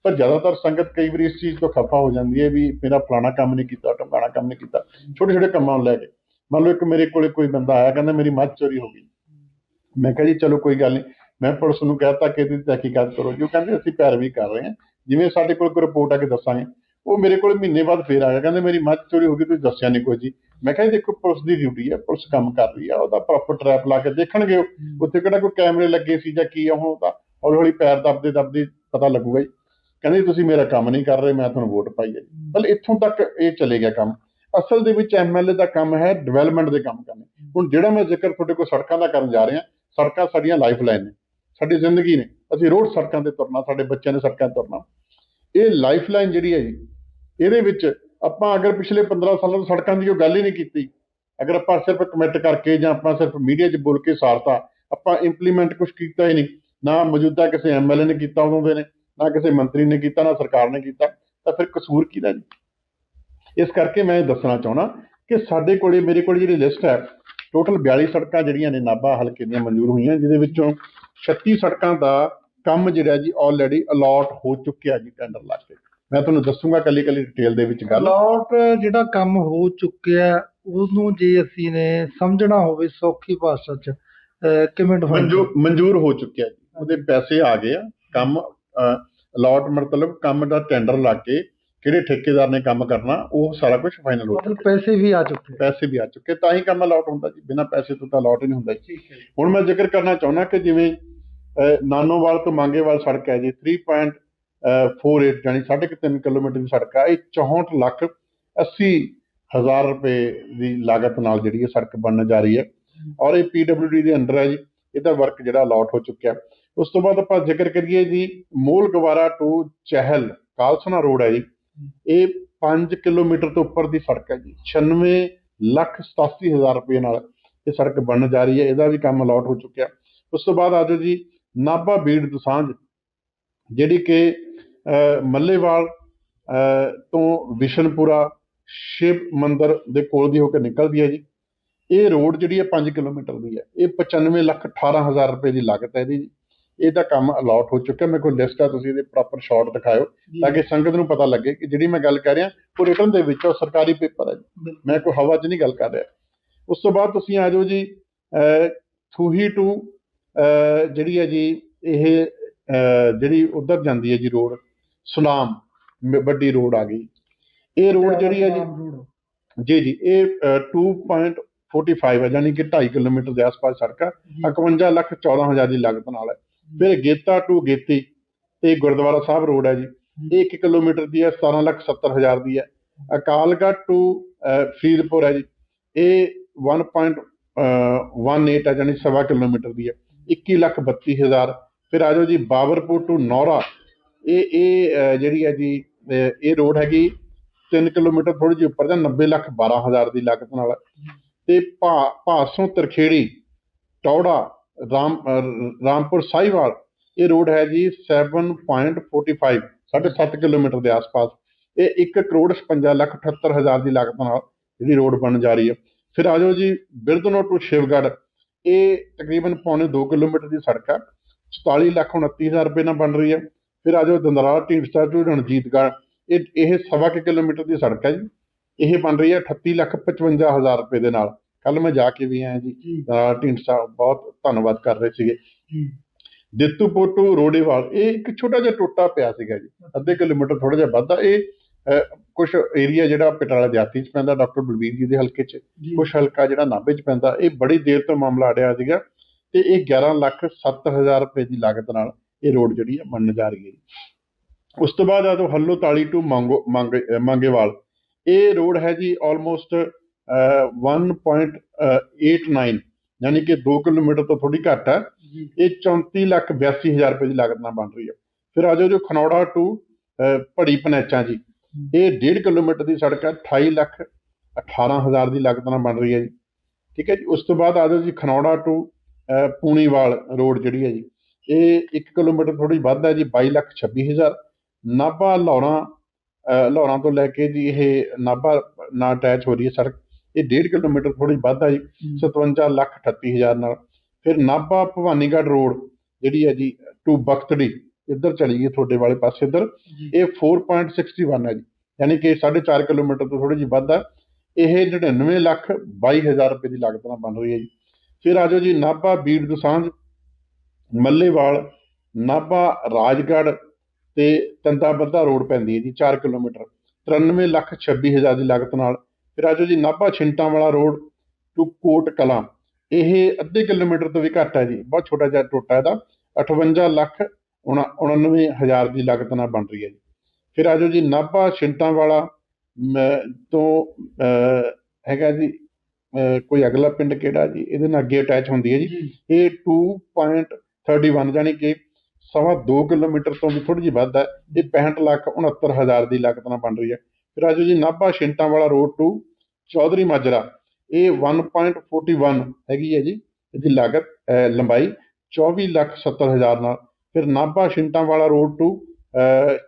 ਪਰ ਜ਼ਿਆਦਾਤਰ ਸੰਗਤ ਕਈ ਵਾਰੀ ਇਸ ਚੀਜ਼ ਤੋਂ ਖਫਾ ਹੋ ਜਾਂਦੀ ਹੈ ਵੀ ਮੇਰਾ ਫਲਾਣਾ ਕੰਮ ਨਹੀਂ ਕੀਤਾ ਟਮਕਾਣਾ ਕੰਮ ਨਹੀਂ ਕੀਤਾ ਛੋਟੇ ਛੋਟੇ ਕੰਮਾਂ ਨੂੰ ਲੈ ਕੇ। ਮੰਨ ਲਓ ਇੱਕ ਮੇਰੇ ਕੋਲੇ ਕੋਈ ਬੰਦਾ ਆਇਆ, ਕਹਿੰਦਾ ਮੇਰੀ ਮੱਝ ਚੋਰੀ ਹੋ ਗਈ। ਮੈਂ ਕਿਹਾ ਜੀ, ਚਲੋ ਕੋਈ ਗੱਲ ਨਹੀਂ। ਮੈਂ ਪੁਲਿਸ ਨੂੰ ਕਹਿਤਾ ਕਿ ਇਹਦੀ ਤਹਿਕੀਕਾਤ ਕਰੋ ਜੋ ਕਹਿੰਦੇ ਅਸੀਂ ਪੈਰਵੀ ਕਰ ਰਹੇ ਹਾਂ। ਜਿਵੇਂ ਸਾਡੇ ਕੋਲ ਕੋਈ ਰਿਪੋਰਟ ਆ ਕੇ ਦੱਸਾਂਗੇ ਉਹ ਮੇਰੇ ਕੋਲ ਮਹੀਨੇ ਬਾਅਦ ਫੇਰ ਆਇਆ ਕਹਿੰਦੇ ਮੇਰੀ ਮੱਝ ਚੋਰੀ ਹੋ ਗਈ ਤੁਸੀਂ ਦੱਸਿਆ ਨਹੀਂ ਕੋਈ ਜੀ। ਮੈਂ ਕਿਹਾ ਦੇਖੋ ਪੁਲਿਸ ਦੀ ਡਿਊਟੀ ਹੈ ਪੁਲਿਸ ਕੰਮ ਕਰ ਰਹੀ ਆ ਉਹਦਾ ਪ੍ਰੋਪਰ ਟਰੈਪ ਲਾ ਕੇ ਦੇਖਣਗੇ। ਉੱਥੇ ਕਿਹੜਾ ਕੋਈ ਕੈਮਰੇ ਲੱਗੇ ਸੀ ਜਾਂ ਕੀ ਆ ਉਹ ਤਾਂ ਹੌਲੀ ਹੌਲੀ ਪੈਰ ਦੱਬਦੇ ਦੱਬਦੇ ਪਤਾ ਲੱਗੂਗਾ ਜੀ। ਕਹਿੰਦੇ ਤੁਸੀਂ ਮੇਰਾ ਕੰਮ ਨਹੀਂ ਕਰ ਰਹੇ ਮੈਂ ਤੁਹਾਨੂੰ ਵੋਟ ਪਾਈ ਹੈ। ਮਤਲਬ ਇੱਥੋਂ ਤੱਕ ਇਹ ਚਲੇ ਗਿਆ ਕੰਮ। ਅਸਲ ਦੇ ਵਿੱਚ ਐਮਐਲਏ ਦਾ ਕੰਮ ਹੈ ਡਿਵੈਲਪਮੈਂਟ ਦੇ ਕੰਮ ਕਰਨੇ। ਹੁਣ ਜਿਹੜਾ ਮੈਂ ਜ਼ਿਕਰ ਤੁਹਾਡੇ ਕੋਲ ਸੜਕਾਂ ਦਾ ਕਰਨ ਜਾ ਰਿਹਾ ਸੜਕਾਂ ਸਾਡੀਆਂ ਲਾਈਫ ਲਾਈਨ ਨੇ। ਸਾਡੀ ਜ਼ਿੰਦਗੀ ਨੇ। ਅਸੀਂ ਰੋਜ਼ ਸੜਕਾਂ ਤੇ ਤੁਰਨਾ, ਸਾਡੇ ਬੱਚਿਆਂ ਨੇ ਸੜਕਾਂ ਤੇ ਤੁਰਨਾ। ਇਹ ਲਾਈਫ ਲਾਈਨ ਜਿਹੜੀ ਹੈ ਜੀ, ਇਹਦੇ ਵਿੱਚ ਆਪਾਂ ਅਗਰ ਪਿਛਲੇ 15 ਸਾਲਾਂ ਤੋਂ ਸੜਕਾਂ ਦੀ ਕੋਈ ਗੱਲ ਹੀ ਨਹੀਂ ਕੀਤੀ, ਅਗਰ ਆਪਾਂ ਸਿਰਫ ਕਮੈਂਟ ਕਰਕੇ ਜਾਂ ਆਪਾਂ ਸਿਰਫ ਮੀਡੀਆ 'ਚ ਬੋਲ ਕੇ ਸਾਰਤਾ, ਆਪਾਂ ਇੰਪਲੀਮੈਂਟ ਕੁਝ ਕੀਤਾ ਹੀ ਨਹੀਂ। ਨਾ ਮੌਜੂਦਾ ਕਿਸੇ ਐਮਐਲਏ ਨੇ ਕੀਤਾ ਉਦੋਂ ਦੇ ਨੇ, ਨਾ ਕਿਸੇ ਮੰਤਰੀ ਨੇ ਕੀਤਾ, ਨਾ ਸਰਕਾਰ ਨੇ ਕੀਤਾ, ਤਾਂ ਫਿਰ ਕਸੂਰ ਕਿਹਦਾ ਜੀ? ਇਸ ਕਰਕੇ ਮੈਂ ਇਹ ਦੱਸਣਾ ਚਾਹਣਾ ਕਿ ਸਾਡੇ ਕੋਲੇ, ਮੇਰੇ ਕੋਲ ਜਿਹੜੀ ਲਿਸਟ ਹੈ ਟੋਟਲ 42 ਸੜਕਾਂ ਜਿਹੜੀਆਂ ਨੇ ਨਾਭਾ ਹਲਕੇ ਦੀਆਂ ਮਨਜ਼ੂਰ ਹੋਈਆਂ ਜਿਹਦੇ ਵਿੱਚੋਂ 36 ਸੜਕਾਂ ਦਾ ਕੰਮ ਜਿਹੜਾ ਜੀ ਆਲਰੇਡੀ ਅਲਾਟ ਹੋ ਚੁੱਕਿਆ ਜੀ ਟੈਂਡਰ ਲਾ ਕੇ। ਮੈਂ ਤੁਹਾਨੂੰ ਦੱਸੂਗਾ ਕੱਲੀ ਕੱਲੀ ਡਿਟੇਲ ਦੇ ਵਿੱਚ ਗੱਲ। ਅਲਾਟ ਜਿਹੜਾ ਕੰਮ ਹੋ ਚੁੱਕਿਆ ਉਹਨੂੰ ਜੇ ਅਸੀਂ ਨੇ ਸਮਝਣਾ ਹੋਵੇ ਸੌਖੀ ਭਾਸ਼ਾ ਚ ਕਿਵੇਂ ਮਨਜ਼ੂਰ ਮਨਜ਼ੂਰ ਹੋ ਚੁੱਕਿਆ ਜੀ। ਉਹਦੇ ਪੈਸੇ ਆ ਗਏ ਆ। ਕੰਮ ਅਲਾਟ ਮਤਲਬ ਕੰਮ ਦਾ ਟੈਂਡਰ ਲਾ ਕੇ ਕਿਹੜੇ ਠੇਕੇਦਾਰ ਨੇ ਕੰਮ ਕਰਨਾ ਉਹ ਸਾਰਾ ਕੁਝ ਫਾਈਨਲ ਹੋ ਚੁੱਕਿਆ। ਪੈਸੇ ਵੀ ਆ ਚੁੱਕੇ। ਪੈਸੇ ਵੀ ਆ ਚੁੱਕੇ ਤਾਂ ਹੀ ਕੰਮ ਅਲਾਟ ਹੁੰਦਾ ਜੀ। ਬਿਨਾਂ ਪੈਸੇ ਤੋਂ ਤਾਂ ਅਲਾਟ ਹੀ ਨਹੀਂ ਹੁੰਦਾ ਜੀ। ਹੁਣ ਮੈਂ ਜ਼ਿਕਰ ਕਰਨਾ ਚਾਹੁੰਦਾ ਕਿ ਜਿਵੇਂ ਨਾਨੋਵਾਲ ਤੋਂ ਮੰਗੇਵਾਲ ਸੜਕ ਹੈ ਜੀ 3.48 ਯਾਨੀ 3.5 ਕਿਲੋਮੀਟਰ ਦੀ ਸੜਕ ਹੈ ਇਹ 64 ਲੱਖ 80 ਹਜ਼ਾਰ ਰੁਪਏ ਦੀ ਲਾਗਤ ਨਾਲ ਜਿਹੜੀ ਇਹ ਸੜਕ ਬਣਨ ਜਾ ਰਹੀ ਹੈ। ਔਰ ਇਹ ਪੀਡਬਲਯੂਡੀ ਦੇ ਅੰਡਰ ਹੈ ਜੀ। ਇਹਦਾ ਵਰਕ ਜਿਹੜਾ ਅਲਾਟ ਹੋ ਚੁੱਕਿਆ ਉਸ ਤੋਂ ਬਾਅਦ ਆਪਾਂ ਜ਼ਿਕਰ ਕਰੀਏ ਜੀ ਮੂਲ ਗਵਾਰਾ ਟੂ ਚਹਿਲ ਕਾਲਸਨਾ ਰੋਡ ਹੈ ਜੀ। ਇਹ 5 ਕਿਲੋਮੀਟਰ ਤੋਂ ਉੱਪਰ ਦੀ ਸੜਕ ਹੈ ਜੀ। 96 ਲੱਖ 87 ਹਜ਼ਾਰ ਰੁਪਏ ਨਾਲ ਇਹ ਸੜਕ ਬਣਨ ਜਾ ਰਹੀ ਹੈ। ਇਹਦਾ ਵੀ ਕੰਮ ਅਲਾਟ ਹੋ ਚੁੱਕਿਆ। ਉਸ ਤੋਂ ਬਾਅਦ ਆਜੋ ਜੀ ਨਾਭਾ ਬੀੜ ਦਸਾਂਝ ਜਿਹੜੀ ਕਿ ਅਹ, ਮੱਲੇਵਾਲ ਅਹ, ਤੋਂ ਵਿਸ਼ਨਪੁਰਾ ਸ਼ਿਵ ਮੰਦਰ ਦੇ ਕੋਲ ਦੀ ਹੋ ਕੇ ਨਿਕਲਦੀ ਹੈ ਜੀ। ਇਹ ਰੋਡ ਜਿਹੜੀ ਹੈ 5 ਕਿਲੋਮੀਟਰ ਦੀ ਹੈ। ਇਹ 95 ਲੱਖ 18 ਹਜ਼ਾਰ ਰੁਪਏ ਦੀ ਲਾਗਤ ਹੈ ਇਹਦੀ ਜੀ। ਇਹਦਾ ਕੰਮ ਅਲਾਟ ਹੋ ਚੁੱਕਿਆ। ਮੇਰੇ ਕੋਲ ਲਿਸਟ ਆ ਤੁਸੀਂ ਇਹਦੇ ਪ੍ਰੋਪਰ ਸ਼ਾਟ ਦਿਖਾਓ ਤਾਂ ਕਿ ਸੰਗਤ ਨੂੰ ਪਤਾ ਲੱਗੇ ਕਿ ਜਿਹੜੀ ਮੈਂ ਗੱਲ ਕਰ ਰਿਹਾ ਉਹ ਰਿਟਰਨ ਦੇ ਵਿੱਚ ਉਹ ਸਰਕਾਰੀ ਪੇਪਰ ਹੈ ਮੈਂ ਕੋਈ ਹਵਾ 'ਚ ਨਹੀਂ ਗੱਲ ਕਰ ਰਿਹਾ। ਉਸ ਤੋਂ ਬਾਅਦ ਤੁਸੀਂ ਆ ਜਾਓ ਜੀ ਥੂਹੀ ਟੂ ਜਿਹੜੀ ਹੈ ਜੀ ਇਹ ਜਿਹੜੀ ਉਧਰ ਜਾਂਦੀ ਹੈ ਜੀ ਰੋਡ ਸੁਨਾਮ ਵੱਡੀ ਰੋਡ ਆ ਗਈ। ਇਹ ਰੋਡ ਜਿਹੜੀ ਹੈ ਜੀ ਜੀ ਜੀ ਇਹ ਅਹ, 2.45 ਹੈ ਯਾਨੀ ਕਿ 2.5 ਕਿਲੋਮੀਟਰ ਦੇ ਆਸ-ਪਾਸ ਸੜਕ ਹੈ 51 ਲੱਖ 14 ਹਜ਼ਾਰ ਦੀ ਲਾਗਤ ਨਾਲ ਹੈ ਫਿਰ ਗੇਤਾ ਟੂ ਗੇਤੀ, ਇਹ ਗੁਰਦੁਆਰਾ ਸਾਹਿਬ ਰੋਡ ਹੈ ਜੀ। ਇਹ 1 ਕਿਲੋਮੀਟਰ ਦੀ ਹੈ 17 ਲੱਖ 70 ਹਜ਼ਾਰ ਦੀ ਹੈ। ਅਕਾਲਗੜ੍ਹ ਟੂ ਫਰੀਦਪੁਰ ਹੈ ਜੀ। ਇਹ 1.18 ਹੈ ਯਾਨੀ ਸਵਾ ਕਿਲੋਮੀਟਰ ਦੀ ਹੈ। 21 ਲੱਖ 32 ਹਜ਼ਾਰ। ਫਿਰ ਆ ਜਾਓ ਜੀ, ਬਾਬਰਪੁਰ ਟੂ ਨੌਰਾ। ਇਹ ਇਹ ਜਿਹੜੀ ਹੈ ਜੀ ਇਹ ਰੋਡ ਹੈਗੀ 3 ਕਿਲੋਮੀਟਰ ਥੋੜੀ ਜਿਹੀ ਉੱਪਰ ਦਾ 90 ਲੱਖ 12 ਹਜ਼ਾਰ ਦੀ ਲਾਗਤ ਨਾਲ। ਹੈ। ਤੇ ਭਾ, ਭਾਸੋਂ ਤਰਖੇੜੀ, ਟੌੜਾ ਰਾਮ ਅਹ, ਰਾਮਪੁਰ ਸਾਹੀਵਾਲ ਇਹ ਰੋਡ ਹੈ ਜੀ 7.45 7.5 ਕਿਲੋਮੀਟਰ ਦੇ ਆਸ-ਪਾਸ। ਇਹ 1 ਕਰੋੜ 56 ਲੱਖ 78 ਹਜ਼ਾਰ ਦੀ ਲਾਗਤ ਨਾਲ ਜਿਹੜੀ ਰੋਡ ਬਣਨ ਜਾ ਰਹੀ ਹੈ। ਫਿਰ ਆ ਜਾਓ ਜੀ ਬਿਰਦਨੋ ਟੂ ਸ਼ਿਵਗੜ੍ਹ। ਇਹ ਤਕਰੀਬਨ ਪੌਣੇ 2 ਕਿਲੋਮੀਟਰ ਦੀ ਸੜਕ ਹੈ। 44 ਲੱਖ 29 ਹਜ਼ਾਰ ਰੁਪਏ ਨਾਲ ਬਣ ਰਹੀ ਹੈ। ਫਿਰ ਆ ਜਾਓ ਦੰਦਰਾ ਢੀਂਡਸਾ ਟੂ ਰਣਜੀਤਗੜ੍ਹ। ਇਹ ਇਹ ਸਵਾ ਕੁ ਕਿਲੋਮੀਟਰ ਦੀ ਸੜਕ ਹੈ ਜੀ। ਇਹ ਬਣ ਰਹੀ ਹੈ 38 ਲੱਖ 55 ਹਜ਼ਾਰ ਰੁਪਏ ਦੇ ਨਾਲ। ਕੱਲ ਮੈਂ ਜਾ ਕੇ ਵੀ ਆਇਆ ਜੀ। ਢੀਂਡਸਾ ਬਹੁਤ ਧੰਨਵਾਦ ਕਰ ਰਹੇ ਸੀਗੇ। ਦਿੱਤੂਪੁਰ ਟੂ ਰੋੜੇਵਾਲ ਇਹ ਇੱਕ ਛੋਟਾ ਜਿਹਾ ਟੋਟਾ ਪਿਆ ਸੀਗਾ ਜੀ। ਅੱਧੇ ਕਿਲੋਮੀਟਰ ਥੋੜਾ ਜਿਹਾ ਵੱਧ ਆ ਇਹ ਕੁਝ ਏਰੀਆ ਜਿਹੜਾ ਪਟਿਆਲਾ ਦਿਹਾਤੀ ਚ ਪੈਂਦਾ ਡਾਕਟਰ ਬਲਵੀਰ ਜੀ ਦੇ ਹਲਕੇ ਚ। ਕੁਝ ਹਲਕਾ ਜਿਹੜਾ ਨਾਭੇ ਚ ਪੈਂਦਾ ਇਹ ਬੜੀ ਦੇਰ ਤੋਂ ਮਾਮਲਾ ਅੜਿਆ ਸੀਗਾ। ਤੇ ਇਹ 11 ਲੱਖ 7000 ਰੁਪਏ ਦੀ ਲਾਗਤ ਨਾਲ ਇਹ ਰੋਡ ਜਿਹੜੀ ਹੈ ਬਣਨ ਜਾ ਰਹੀ ਹੈ ਜੀ। ਉਸ ਤੋਂ ਬਾਅਦ ਆ ਤੋਂ ਹੱਲੋ ਤਾਲੀ ਟੂ ਮੰਗੋ ਮੰਗੇਵਾਲ। ਇਹ ਰੋਡ ਹੈ ਜੀ ਆਲਮੋਸਟ 1.89 ਯਾਨੀ ਕਿ 2 ਕਿਲੋਮੀਟਰ ਤੋਂ ਥੋੜੀ ਘੱਟ ਹੈ। ਇਹ 34 ਲੱਖ 82 ਹਜ਼ਾਰ ਰੁਪਏ ਦੀ ਲਾਗਤ ਨਾਲ ਬਣ ਰਹੀ ਹੈ। ਫਿਰ ਆ ਜਾਓ ਜੋ ਖਨੌੜਾ ਟੂ ਭੜੀ ਪਨੈਚਾ ਜੀ। ਇਹ 1.5 ਕਿਲੋਮੀਟਰ ਦੀ ਸੜਕ ਹੈ 28 ਲੱਖ 18 ਹਜ਼ਾਰ ਦੀ ਲਾਗਤ ਨਾਲ ਬਣ ਰਹੀ ਹੈ ਜੀ। ਠੀਕ ਹੈ ਜੀ ਉਸ ਤੋਂ ਬਾਅਦ ਆ ਜਾਓ ਜੀ ਖਨੌੜਾ ਟੂ ਪੂਣੀਵਾਲ ਰੋਡ ਜਿਹੜੀ ਹੈ ਜੀ। ਇਹ 1 ਕਿਲੋਮੀਟਰ ਥੋੜੀ ਵੱਧ ਹੈ ਜੀ 22 ਲੱਖ 26 ਹਜ਼ਾਰ। ਨਾਭਾ ਲੌਰਾਂ ਅਹ, ਲੌਰਾਂ ਤੋਂ ਲੈ ਕੇ ਜੀ ਇਹ ਨਾਭਾ ਨਾਲ ਅਟੈਚ ਹੋ ਰਹੀ ਹੈ ਸੜਕ। ਇਹ 1.5 ਕਿਲੋਮੀਟਰ ਥੋੜੀ ਵੱਧ ਜੀ 57 ਲੱਖ 38 ਹਜ਼ਾਰ ਨਾਲ। ਫਿਰ ਨਾਭਾ ਭਵਾਨੀਗੜ੍ਹ ਰੋਡ ਜਿਹੜੀ ਹੈ ਜੀ ਟੂ ਬਖਤੜੀ ਇੱਧਰ ਚਲੀ ਗਈ ਤੁਹਾਡੇ ਵਾਲੇ ਪਾਸੇ ਇੱਧਰ। ਇਹ 4.61 ਹੈ ਜੀ ਯਾਨੀ ਕਿ 4.5 ਕਿਲੋਮੀਟਰ ਤੋਂ ਥੋੜੀ ਜਿਹੀ ਵੱਧ ਹੈ ਇਹ 99 ਲੱਖ 22 ਹਜ਼ਾਰ ਰੁਪਏ ਦੀ ਲਾਗਤ ਨਾਲ ਬਣ ਰਹੀ ਹੈ ਜੀ। ਫਿਰ ਆ ਜਾਓ ਜੀ ਨਾਭਾ ਬੀੜ ਦਸਾਂਝ ਮੱਲੇਵਾਲ ਨਾਭਾ ਰਾਜਗੜ੍ਹ ਤੇ ਤੰਦਾ ਬੱਧਾ ਰੋਡ ਪੈਂਦੀ ਹੈ ਜੀ 4 ਕਿਲੋਮੀਟਰ। 93 ਲੱਖ 26 ਹਜ਼ਾਰ ਦੀ ਲਾਗਤ ਨਾਲ ਫਿਰ ਆ ਜਾਓ ਜੀ ਨਾਭਾ ਛਿੰਟਾਂ ਵਾਲਾ ਰੋਡ ਟੂ ਕੋਟ ਕਲਾਂ। ਇਹ ਅੱਧੇ ਕਿਲੋਮੀਟਰ ਤੋਂ ਵੀ ਘੱਟ ਹੈ ਜੀ ਬਹੁਤ ਛੋਟਾ ਜਿਹਾ ਟੋਟਾ ਇਹਦਾ। 58 ਲੱਖ 99 ਹਜ਼ਾਰ ਦੀ ਲਾਗਤ ਨਾਲ ਬਣ ਰਹੀ ਹੈ ਜੀ। ਫਿਰ ਆ ਜਾਓ ਜੀ ਨਾਭਾ ਛਿੰਟਾਂ ਵਾਲਾ ਤੋਂ ਹੈਗਾ ਜੀ ਕੋਈ ਅਗਲਾ ਪਿੰਡ ਕਿਹੜਾ ਜੀ? ਇਹਦੇ ਨਾਲ ਅੱਗੇ ਅਟੈਚ ਹੁੰਦੀ ਹੈ ਜੀ। ਇਹ 2.31 ਯਾਨੀ ਕਿ ਸਵਾ 2 ਕਿਲੋਮੀਟਰ ਤੋਂ ਵੀ ਥੋੜੀ ਜਿਹੀ ਵੱਧ ਹੈ। ਇਹ 65 ਲੱਖ 69 ਹਜ਼ਾਰ ਦੀ ਲਾਗਤ ਨਾਲ ਬਣ ਰਹੀ ਹੈ। ਫਿਰ ਆਜੋ ਜੀ ਨਾਭਾ ਛਿੰਟਾਂ ਵਾਲਾ ਰੋਡ ਟੂ ਚੌਧਰੀ ਮਾਜਰਾ। ਇਹ 1.41 ਹੈਗੀ ਹੈ ਜੀ ਇਹਦੀ ਲਾਗਤ ਲੰਬਾਈ 24 ਲੱਖ 70 ਹਜ਼ਾਰ ਨਾਲ। ਫਿਰ ਨਾਭਾ ਛਿੰਟਾਂ ਵਾਲਾ ਰੋਡ ਟੂ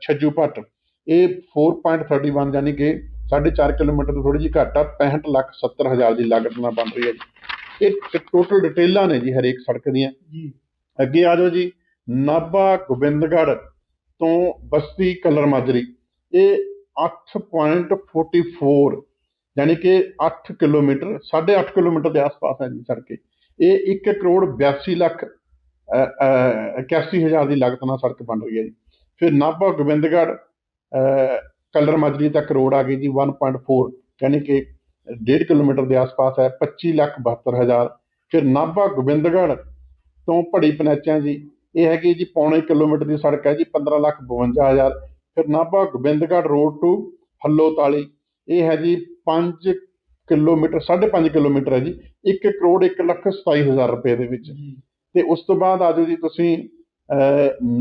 ਛੱਜੂ ਭੱਟ। ਇਹ 4.31 ਯਾਨੀ ਕਿ 4.5 ਕਿਲੋਮੀਟਰ ਤੋਂ ਥੋੜੀ ਜਿਹੀ ਘੱਟ ਆ 65 ਲੱਖ 70 ਹਜ਼ਾਰ ਦੀ ਲਾਗਤ ਨਾਲ ਬਣ ਰਹੀ ਹੈ ਜੀ। ਇਹ ਟੋਟਲ ਡਿਟੇਲਾਂ ਨੇ ਜੀ ਹਰੇਕ ਸੜਕ ਦੀਆਂ। ਜੀ। ਅੱਗੇ ਆ ਜਾਓ ਜੀ ਨਾਭਾ ਗੋਬਿੰਦਗੜ੍ਹ ਤੋਂ ਬਸਤੀ ਕਲਰ ਮਾਜਰੀ। ਇਹ 8.44 ਯਾਨੀ ਕਿ 8 ਕਿਲੋਮੀਟਰ 8.5 ਕਿਲੋਮੀਟਰ ਦੇ ਆਸ-ਪਾਸ ਹੈ ਜੀ ਸੜਕ। ਇਹ। ਇਹ 1 ਕਰੋੜ 82 ਲੱਖ ਅ, ਅ, 81 ਹਜ਼ਾਰ ਦੀ ਲਾਗਤ ਨਾਲ ਸੜਕ ਬਣ ਰਹੀ ਹੈ ਜੀ। ਫਿਰ ਨਾਭਾ ਗੋਬਿੰਦਗੜ੍ਹ ਅ, ਕਲਰ ਮਾਜਰੀ ਤੱਕ ਰੋਡ ਆ ਗਈ ਜੀ 1.4 ਯਾਨੀ ਕਿ 1.5 ਕਿਲੋਮੀਟਰ ਦੇ ਆਸ-ਪਾਸ ਹੈ 25 ਲੱਖ 72 ਹਜ਼ਾਰ। ਫਿਰ ਨਾਭਾ ਗੋਬਿੰਦਗੜ੍ਹ ਤੋਂ ਭੜੀ ਪਨੈਚਾਂ ਜੀ। ਇਹ ਹੈਗੀ ਜੀ ਪੌਣੇ ਕਿਲੋਮੀਟਰ ਦੀ ਸੜਕ ਹੈ ਜੀ 15 ਲੱਖ 52 ਹਜ਼ਾਰ। ਫਿਰ Nabha Gobindgarh road to Hallotali ਇਹ ਹੈ ਜੀ 5 ਕਿਲੋਮੀਟਰ 5.5 ਕਿਲੋਮੀਟਰ ਹੈ ਜੀ। 1 ਕਰੋੜ 1 ਲੱਖ 27 ਹਜ਼ਾਰ ਰੁਪਏ ਦੇ ਵਿੱਚ। ਜੀ ਤੇ ਉਸ ਤੋਂ ਬਾਅਦ ਆ ਜਾਓ ਜੀ ਤੁਸੀਂ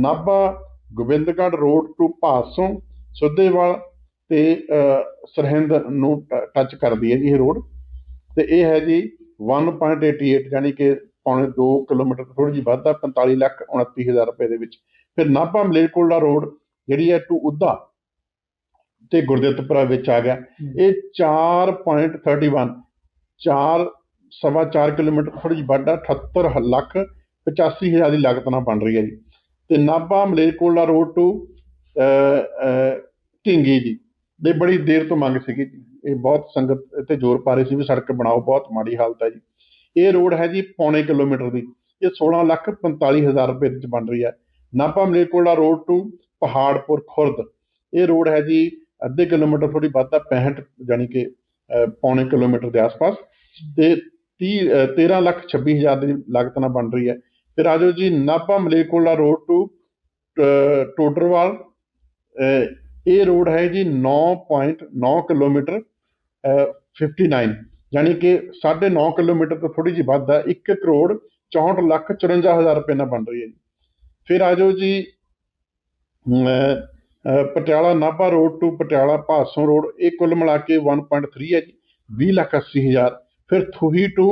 ਨਾਭਾ ਗੋਬਿੰਦਗੜ੍ਹ ਰੋਡ ਟੂ ਭਾਸੋਂ ਸੁੱਧੇਵਾਲ ਤੇ ਸਰਹਿੰਦ ਨੂੰ ਟੱਚ ਕਰਦੀ ਹੈ ਜੀ ਇਹ ਰੋਡ ਤੇ ਇਹ ਹੈ ਜੀ 1.88 ਯਾਨੀ ਕਿ ਪੌਣੇ 2 ਕਿਲੋਮੀਟਰ ਥੋੜੀ ਜਿਹੀ ਵੱਧ ਆ 45 ਲੱਖ 29 ਹਜ਼ਾਰ ਰੁਪਏ ਦੇ ਵਿੱਚ। ਫਿਰ ਨਾਭਾ ਮਲੇਰਕੋਟਲਾ ਰੋਡ ਜਿਹੜੀ ਹੈ ਟੂ ਉੱਦਾ ਤੇ ਗੁਰਦਿੱਤਪੁਰਾ ਵਿੱਚ ਆ ਗਿਆ। ਇਹ 4.31 ਚਾਰ ਸਵਾ ਚਾਰ ਕਿਲੋਮੀਟਰ ਥੋੜੀ ਜਿਹੀ ਆ 78 ਲੱਖ 85 ਹਜ਼ਾਰ ਦੀ ਲਾਗਤ ਨਾਲ ਬਣ ਰਹੀ ਹੈ ਜੀ। ਤੇ ਨਾਭਾ ਮਲੇਰਕੋਟਲਾ ਰੋਡ ਟੂ ਢਿੰਗੀ ਜੀ। ਦੇ ਬੜੀ ਦੇਰ ਤੋਂ ਮੰਗ ਸੀਗੀ ਜੀ। ਇਹ ਬਹੁਤ ਸੰਗਤ ਤੇ ਜ਼ੋਰ ਪਾ ਰਹੀ ਸੀ ਵੀ ਸੜਕ ਬਣਾਓ ਬਹੁਤ ਮਾੜੀ ਹਾਲਤ ਹੈ ਜੀ। ਇਹ ਰੋਡ ਹੈ ਜੀ ਪੌਣੇ ਕਿਲੋਮੀਟਰ ਦੀ। ਇਹ 16 ਲੱਖ 45 ਹਜ਼ਾਰ ਰੁਪਏ ਵਿੱਚ ਬਣ ਰਹੀ ਹੈ। Nabha Malerkotla road to Paharpur Khurd. ਇਹ ਰੋਡ ਹੈ ਜੀ ਅੱਧੇ ਕਿਲੋਮੀਟਰ ਥੋੜੀ ਵੱਧ ਆ 65 ਯਾਨੀ ਕਿ ਪੌਣੇ ਕਿਲੋਮੀਟਰ ਦੇ ਆਸ-ਪਾਸ। ਤੇ 30 ਅਹ, 13 ਲੱਖ 26 ਹਜ਼ਾਰ ਦੀ ਲਾਗਤ ਨਾਲ ਬਣ ਰਹੀ ਹੈ। ਫਿਰ ਆ ਜਾਓ ਜੀ ਨਾਭਾ ਮਲੇਕੋਲਾ ਰੋਡ ਟੂ ਅਹ, ਟੋਡਰਵਾਲ। ਇਹ ਰੋਡ ਹੈ ਜੀ 9.9 ਕਿਲੋਮੀਟਰ ਅਹ, 59 ਯਾਨੀ ਕਿ 9.5 ਕਿਲੋਮੀਟਰ ਤੋਂ ਥੋੜੀ ਜਿਹੀ ਵੱਧ ਹੈ 1 ਕਰੋੜ 64 ਲੱਖ 54 ਹਜ਼ਾਰ ਰੁਪਏ ਨਾਲ ਬਣ ਰਹੀ ਹੈ ਜੀ। ਫਿਰ ਆ ਜਾਓ ਜੀ Patiala Nabha road to Patiala Bhason road ਇਹ ਕੁੱਲ ਮਿਲਾ ਕੇ 1.3 ਹੈ ਜੀ 20 ਲੱਖ 80 ਹਜ਼ਾਰ। ਫਿਰ ਥੂਹੀ ਟੂ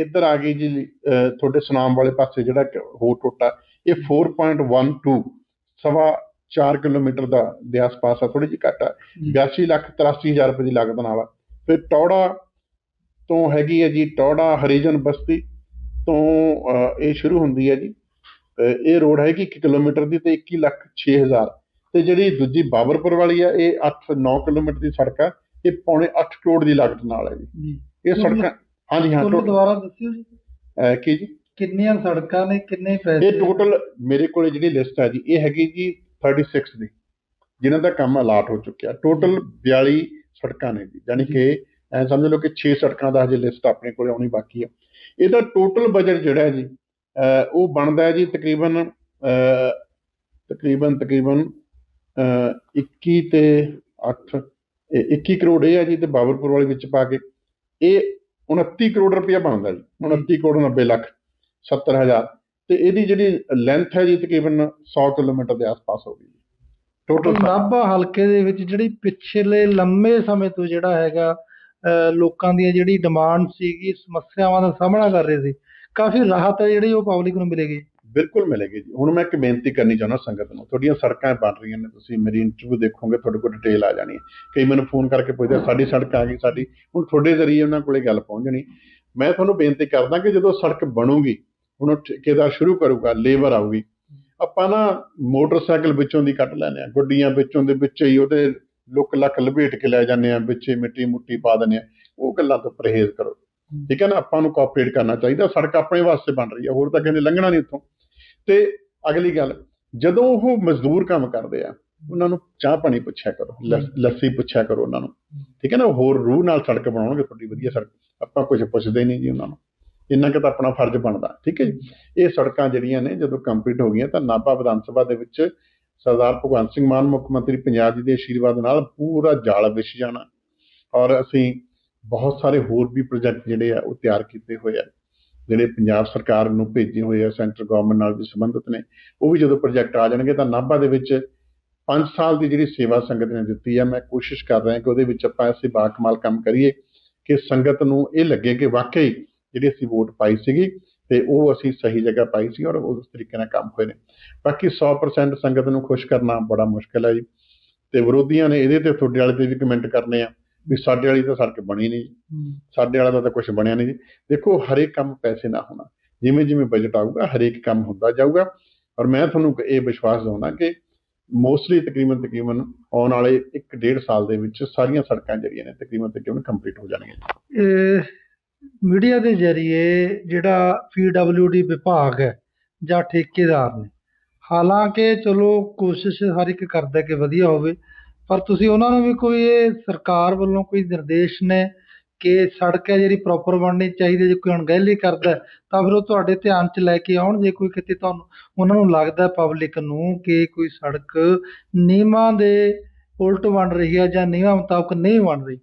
ਇੱਧਰ ਆ ਗਈ ਜੀ ਤੁਹਾਡੇ ਸੁਨਾਮ ਵਾਲੇ ਪਾਸੇ ਜਿਹੜਾ ਹੋਰ ਟੋਟਾ ਇਹ 4.12 ਸਵਾ 4 ਕਿਲੋਮੀਟਰ ਦਾ ਦੇ ਆਸ-ਪਾਸ ਆ ਥੋੜੀ ਜਿਹੀ ਘੱਟ ਆ। ਜੀ। 82 ਲੱਖ 83 ਹਜ਼ਾਰ ਰੁਪਏ ਦੀ ਲਾਗਤ ਨਾਲ ਆ। ਫਿਰ ਟੌੜਾ ਤੋਂ ਹੈਗੀ ਹੈ ਜੀ ਟੌੜਾ ਹਰੀਜਨ ਬਸਤੀ ਤੋਂ ਇਹ ਸ਼ੁਰੂ ਹੁੰਦੀ ਹੈ ਜੀ। ਇਹ ਰੋਡ ਹੈਗੀ 1 ਕਿਲੋਮੀਟਰ ਦੀ ਤੇ 21 ਲੱਖ 6 ਹਜ਼ਾਰ। ਤੇ ਜਿਹੜੀ ਦੂਜੀ ਬਾਬਰਪੁਰ ਵਾਲੀ ਆ ਇਹ 8-9 ਕਿਲੋਮੀਟਰ ਦੀ ਸੜਕ ਆ ਇਹ ਪੌਣੇ 8 ਕਰੋੜ ਦੀ ਲਾਗਤ ਨਾਲ ਹੈ ਜੀ। ਇਹ ਸੜਕਾਂ ਹਾਂਜੀ ਹਾਂ ਟੋਟਲ ਦੁਬਾਰਾ ਦੱਸਿਓ ਜੀ। ਕੀ ਜੀ? ਕਿੰਨੀਆਂ ਸੜਕਾਂ ਨੇ ਕਿੰਨੇ ਪੈਸੇ ਇਹ ਟੋਟਲ ਮੇਰੇ ਕੋਲੇ ਜਿਹੜੀ ਲਿਸਟ ਹੈ ਜੀ ਇਹ ਹੈਗੀ ਜੀ 36 ਦੀ ਜਿਨ੍ਹਾਂ ਦਾ ਕੰਮ ਅਲਾਟ ਹੋ ਚੁੱਕਿਆ। ਟੋਟਲ 42 ਸੜਕਾਂ ਨੇ ਜੀ ਯਾਨੀ ਕਿ ਐ ਸਮਝ ਲਓ ਕਿ 6 ਸੜਕਾਂ ਦਾ ਹਜੇ ਲਿਸਟ ਆਪਣੇ ਕੋਲੇ ਆਉਣੀ ਬਾਕੀ ਆ। ਇਹਦਾ ਟੋਟਲ ਬਜਟ ਜਿਹੜਾ ਹੈ ਜੀ ਉਹ ਬਣਦਾ ਹੈ ਜੀ ਤਕਰੀਬਨ ਤਕਰੀਬਨ ਤਕਰੀਬਨ ਅਹ, 21 ਤੇ 8 ਇਹ 21 ਕਰੋੜ ਇਹ ਹੈ ਜੀ ਤੇ ਬਾਬਰਪੁਰ ਵਾਲੇ ਵਿੱਚ ਪਾ ਕੇ। ਇਹ 29 ਕਰੋੜ ਰੁਪਇਆ ਬਣਦਾ ਜੀ 29 ਕਰੋੜ 90 ਲੱਖ 70 ਹਜ਼ਾਰ। ਤੇ ਇਹਦੀ ਜਿਹੜੀ ਲੈਂਥ ਹੈ ਜੀ ਤਕਰੀਬਨ 100 ਕਿਲੋਮੀਟਰ ਦੇ ਆਸ-ਪਾਸ ਹੋਗੀ ਟੋਟਲ ਨਾਭਾ ਹਲਕੇ ਦੇ ਵਿੱਚ ਜਿਹੜੀ ਪਿਛਲੇ ਲੰਮੇ ਸਮੇਂ ਤੋਂ ਜਿਹੜਾ ਹੈਗਾ ਲੋਕਾਂ ਦੀਆਂ ਜਿਹੜੀ ਡਿਮਾਂਡ ਸੀਗੀ ਸਮੱਸਿਆਵਾਂ ਦਾ ਸਾਹਮਣਾ ਕਰ ਰਹੇ ਸੀ ਕਾਫੀ ਰਾਹਤ ਹੈ ਜਿਹੜੀ ਉਹ ਪਬਲਿਕ ਨੂੰ ਮਿਲੇਗੀ। ਬਿਲਕੁਲ ਮਿਲੇਗੀ ਜੀ। ਹੁਣ ਮੈਂ ਇੱਕ ਬੇਨਤੀ ਕਰਨੀ ਚਾਹੁੰਦਾ ਸੰਗਤ ਨੂੰ, ਤੁਹਾਡੀਆਂ ਸੜਕਾਂ ਬਣ ਰਹੀਆਂ ਨੇ, ਤੁਸੀਂ ਮੇਰੀ ਇੰਟਰਵਿਊ ਦੇਖੋਗੇ, ਤੁਹਾਡੇ ਕੋਲ ਡਿਟੇਲ ਆ ਜਾਣੀ ਹੈ। ਕਈ ਮੈਨੂੰ ਫੋਨ ਕਰਕੇ ਪੁੱਛਦੇ ਸਾਡੀ ਸੜਕ ਆ ਗਈ, ਸਾਡੀ। ਹੁਣ ਤੁਹਾਡੇ ਜ਼ਰੀਏ ਉਹਨਾਂ ਕੋਲੇ ਗੱਲ ਪਹੁੰਚ ਮੈਂ ਤੁਹਾਨੂੰ ਬੇਨਤੀ ਕਰਦਾ ਕਿ ਜਦੋਂ ਸੜਕ ਬਣੂਗੀ, ਹੁਣ ਉਹ ਠੇਕੇਦਾਰ ਸ਼ੁਰੂ ਕਰੂਗਾ, ਲੇਬਰ ਆਊਗੀ, ਆਪਾਂ ਨਾ ਮੋਟਰਸਾਈਕਲ ਵਿੱਚੋਂ ਦੀ ਕੱਢ ਲੈਣੇ ਆ ਗੱਡੀਆਂ ਵਿੱਚੋਂ ਦੇ ਵਿੱਚ ਹੀ ਉਹਦੇ ਲੁੱਕ ਲੱਕ ਲਪੇਟ ਕੇ ਲੈ ਜਾਂਦੇ ਆ ਵਿੱਚੇ ਮਿੱਟੀ ਮੁੱਟੀ ਪਾ ਦਿੰਦੇ ਆ ਉਹ ਗੱਲਾਂ ਤੋਂ ਪਰਹੇਜ਼ ਕਰੋ। ਠੀਕ ਹੈ ਨਾ? ਆਪਾਂ ਨੂੰ ਕੋਆਪਰੇਟ ਕਰਨਾ ਚਾਹੀਦਾ ਸੜਕ ਆਪਣੇ ਵਾਸਤੇ ਬਣ ਰਹੀ ਹੈ ਹੋਰ ਤਾਂ ਕਹਿੰਦੇ ਲੰਘਣਾ ਨਹੀਂ ਉੱਥੋਂ। ਤੇ ਅਗਲੀ ਗੱਲ ਜਦੋਂ ਉਹ ਮਜ਼ਦੂਰ ਕੰਮ ਕਰਦੇ ਆ ਉਹਨਾਂ ਨੂੰ ਚਾਹ ਪਾਣੀ ਪੁੱਛਿਆ ਕਰੋ ਲੱਸ- ਪੁੱਛਿਆ ਕਰੋ ਉਹਨਾਂ ਨੂੰ। ਠੀਕ ਹੈ ਨਾ? ਹੋਰ ਰੂਹ ਨਾਲ ਸੜਕ ਬਣਾਉਣਗੇ ਤੁਹਾਡੀ ਵਧੀਆ ਸੜਕ। ਆਪਾਂ ਕੁਝ ਪੁੱਛਦੇ ਨਹੀਂ ਜੀ ਉਹਨਾਂ ਨੂੰ। ਇੰਨਾ ਕੁ ਤਾਂ ਆਪਣਾ ਫਰਜ਼ ਬਣਦਾ ਠੀਕ ਹੈ ਜੀ? ਇਹ ਸੜਕਾਂ ਜਿਹੜੀਆਂ ਨੇ ਜਦੋਂ ਕੰਪਲੀਟ ਹੋ ਗਈਆਂ ਤਾਂ ਨਾਭਾ ਵਿਧਾਨ ਸਭਾ ਦੇ ਵਿੱਚ ਸਰਦਾਰ ਭਗਵੰਤ ਸਿੰਘ ਮਾਨ ਮੁੱਖ ਮੰਤਰੀ ਪੰਜਾਬ ਜੀ ਦੇ ਆਸ਼ੀਰਵਾਦ ਨਾਲ ਪੂਰਾ ਜਾਲ ਵਿਛ ਜਾਣਾ। ਔਰ ਅਸੀਂ ਬਹੁਤ ਸਾਰੇ ਹੋਰ ਵੀ ਪ੍ਰੋਜੈਕਟ ਜਿਹੜੇ ਆ ਉਹ ਤਿਆਰ ਕੀਤੇ ਹੋਏ ਆ। ਜਿਹੜੇ ਪੰਜਾਬ ਸਰਕਾਰ ਨੂੰ ਭੇਜੇ ਹੋਏ ਆ, ਸੈਂਟਰ ਗਵਰਨਮੈਂਟ ਨਾਲ ਵੀ ਸੰਬੰਧਿਤ ਨੇ, ਉਹ ਵੀ ਜਦੋਂ ਪ੍ਰੋਜੈਕਟ ਆ ਜਾਣਗੇ ਤਾਂ ਨਾਭਾ ਦੇ ਵਿੱਚ 5 ਸਾਲ ਦੀ ਜਿਹੜੀ ਸੇਵਾ ਸੰਗਤ ਨੇ ਦਿੱਤੀ ਆ। ਮੈਂ ਕੋਸ਼ਿਸ਼ ਕਰ ਰਿਹਾ ਕਿ ਉਹਦੇ ਵਿੱਚ ਆਪਾਂ ਐਸੇ ਬਾਕਮਾਲ ਕੰਮ ਕਰੀਏ ਕਿ ਸੰਗਤ ਨੂੰ ਇਹ ਲੱਗੇ ਕਿ ਵਾਕਈ ਜਿਹੜੀ ਅਸੀਂ ਵੋਟ ਪਾਈ ਸੀਗੀ ਤੇ ਉਹ ਅਸੀਂ ਸਹੀ ਜਗ੍ਹਾ ਪਾਈ ਸੀ ਔਰ ਉਸ ਤਰੀਕੇ ਨਾਲ ਕੰਮ ਹੋਏ ਨੇ। ਬਾਕੀ 100% ਸੰਗਤ ਨੂੰ ਖੁਸ਼ ਕਰਨਾ ਬੜਾ ਮੁਸ਼ਕਲ ਹੈ ਜੀ। ਤੇ ਵਿਰੋਧੀਆਂ ਨੇ ਇਹਦੇ ਤੇ ਤੁਹਾਡੇ ਵਾਲੇ ਤੇ ਵੀ ਕਮੈਂਟ ਕਰਨੇ ਆ। ਵੀ ਸਾਡੇ ਵਾਲੀ ਤਾਂ ਸੜਕ ਬਣੀ ਨਹੀਂ ਸਾਡੇ ਵਾਲਾ ਦਾ ਤਾਂ ਕੁਝ ਬਣਿਆ ਨਹੀਂ ਜੀ। ਦੇਖੋ ਹਰੇਕ ਕੰਮ ਪੈਸੇ ਨਾਲ ਹੋਣਾ। ਜਿਵੇਂ ਜਿਵੇਂ ਬਜਟ ਆਊਗਾ ਹਰੇਕ ਕੰਮ ਹੁੰਦਾ ਜਾਊਗਾ। ਔਰ ਮੈਂ ਤੁਹਾਨੂੰ ਇਹ ਵਿਸ਼ਵਾਸ ਦਿਵਾਉਣਾ ਕਿ ਮੋਸਟਲੀ ਤਕਰੀਬਨ ਤਕਰੀਬਨ ਆਉਣ ਵਾਲੇ 1.5 ਸਾਲ ਦੇ ਵਿੱਚ ਸਾਰੀਆਂ ਸੜਕਾਂ ਜਿਹੜੀਆਂ ਨੇ ਤਕਰੀਬਨ ਤਕਰੀਬਨ ਕੰਪਲੀਟ ਹੋ ਜਾਣਗੀਆਂ ਇਹ ਮੀਡੀਆ ਦੇ ਜ਼ਰੀਏ ਜਿਹੜਾ ਪੀਡਬਲਿਊਡੀ ਵਿਭਾਗ ਹੈ ਜਾਂ ਠੇਕੇਦਾਰ ਨੇ ਹਾਲਾਂਕਿ ਚਲੋ ਕੋਸ਼ਿਸ਼ ਹਰ ਇੱਕ ਕਰਦਾ ਕਿ ਵਧੀਆ ਹੋਵੇ ਪਰ ਤੁਸੀਂ ਉਹਨਾਂ ਨੂੰ ਵੀ ਕੋਈ ਇਹ ਸਰਕਾਰ ਵੱਲੋਂ ਕੋਈ ਨਿਰਦੇਸ਼ ਨੇ ਕਿ ਸੜਕ ਹੈ ਜਿਹੜੀ ਪ੍ਰੋਪਰ ਬਣਨੀ ਚਾਹੀਦੀ। ਜੇ ਕੋਈ ਅਣਗਹਿਲੀ ਕਰਦਾ ਤਾਂ ਫਿਰ ਉਹ ਤੁਹਾਡੇ ਧਿਆਨ 'ਚ ਲੈ ਕੇ ਆਉਣ ਜੇ ਕੋਈ ਕਿਤੇ ਤੁਹਾਨੂੰ ਉਹਨਾਂ ਨੂੰ ਲੱਗਦਾ ਪਬਲਿਕ ਨੂੰ ਕਿ ਕੋਈ ਸੜਕ ਨਿਯਮਾਂ ਦੇ ਉਲਟ ਬਣ ਰਹੀ ਹੈ ਜਾਂ ਨਿਯਮਾਂ ਮੁਤਾਬਕ ਨਹੀਂ ਬਣ ਰਹੀ।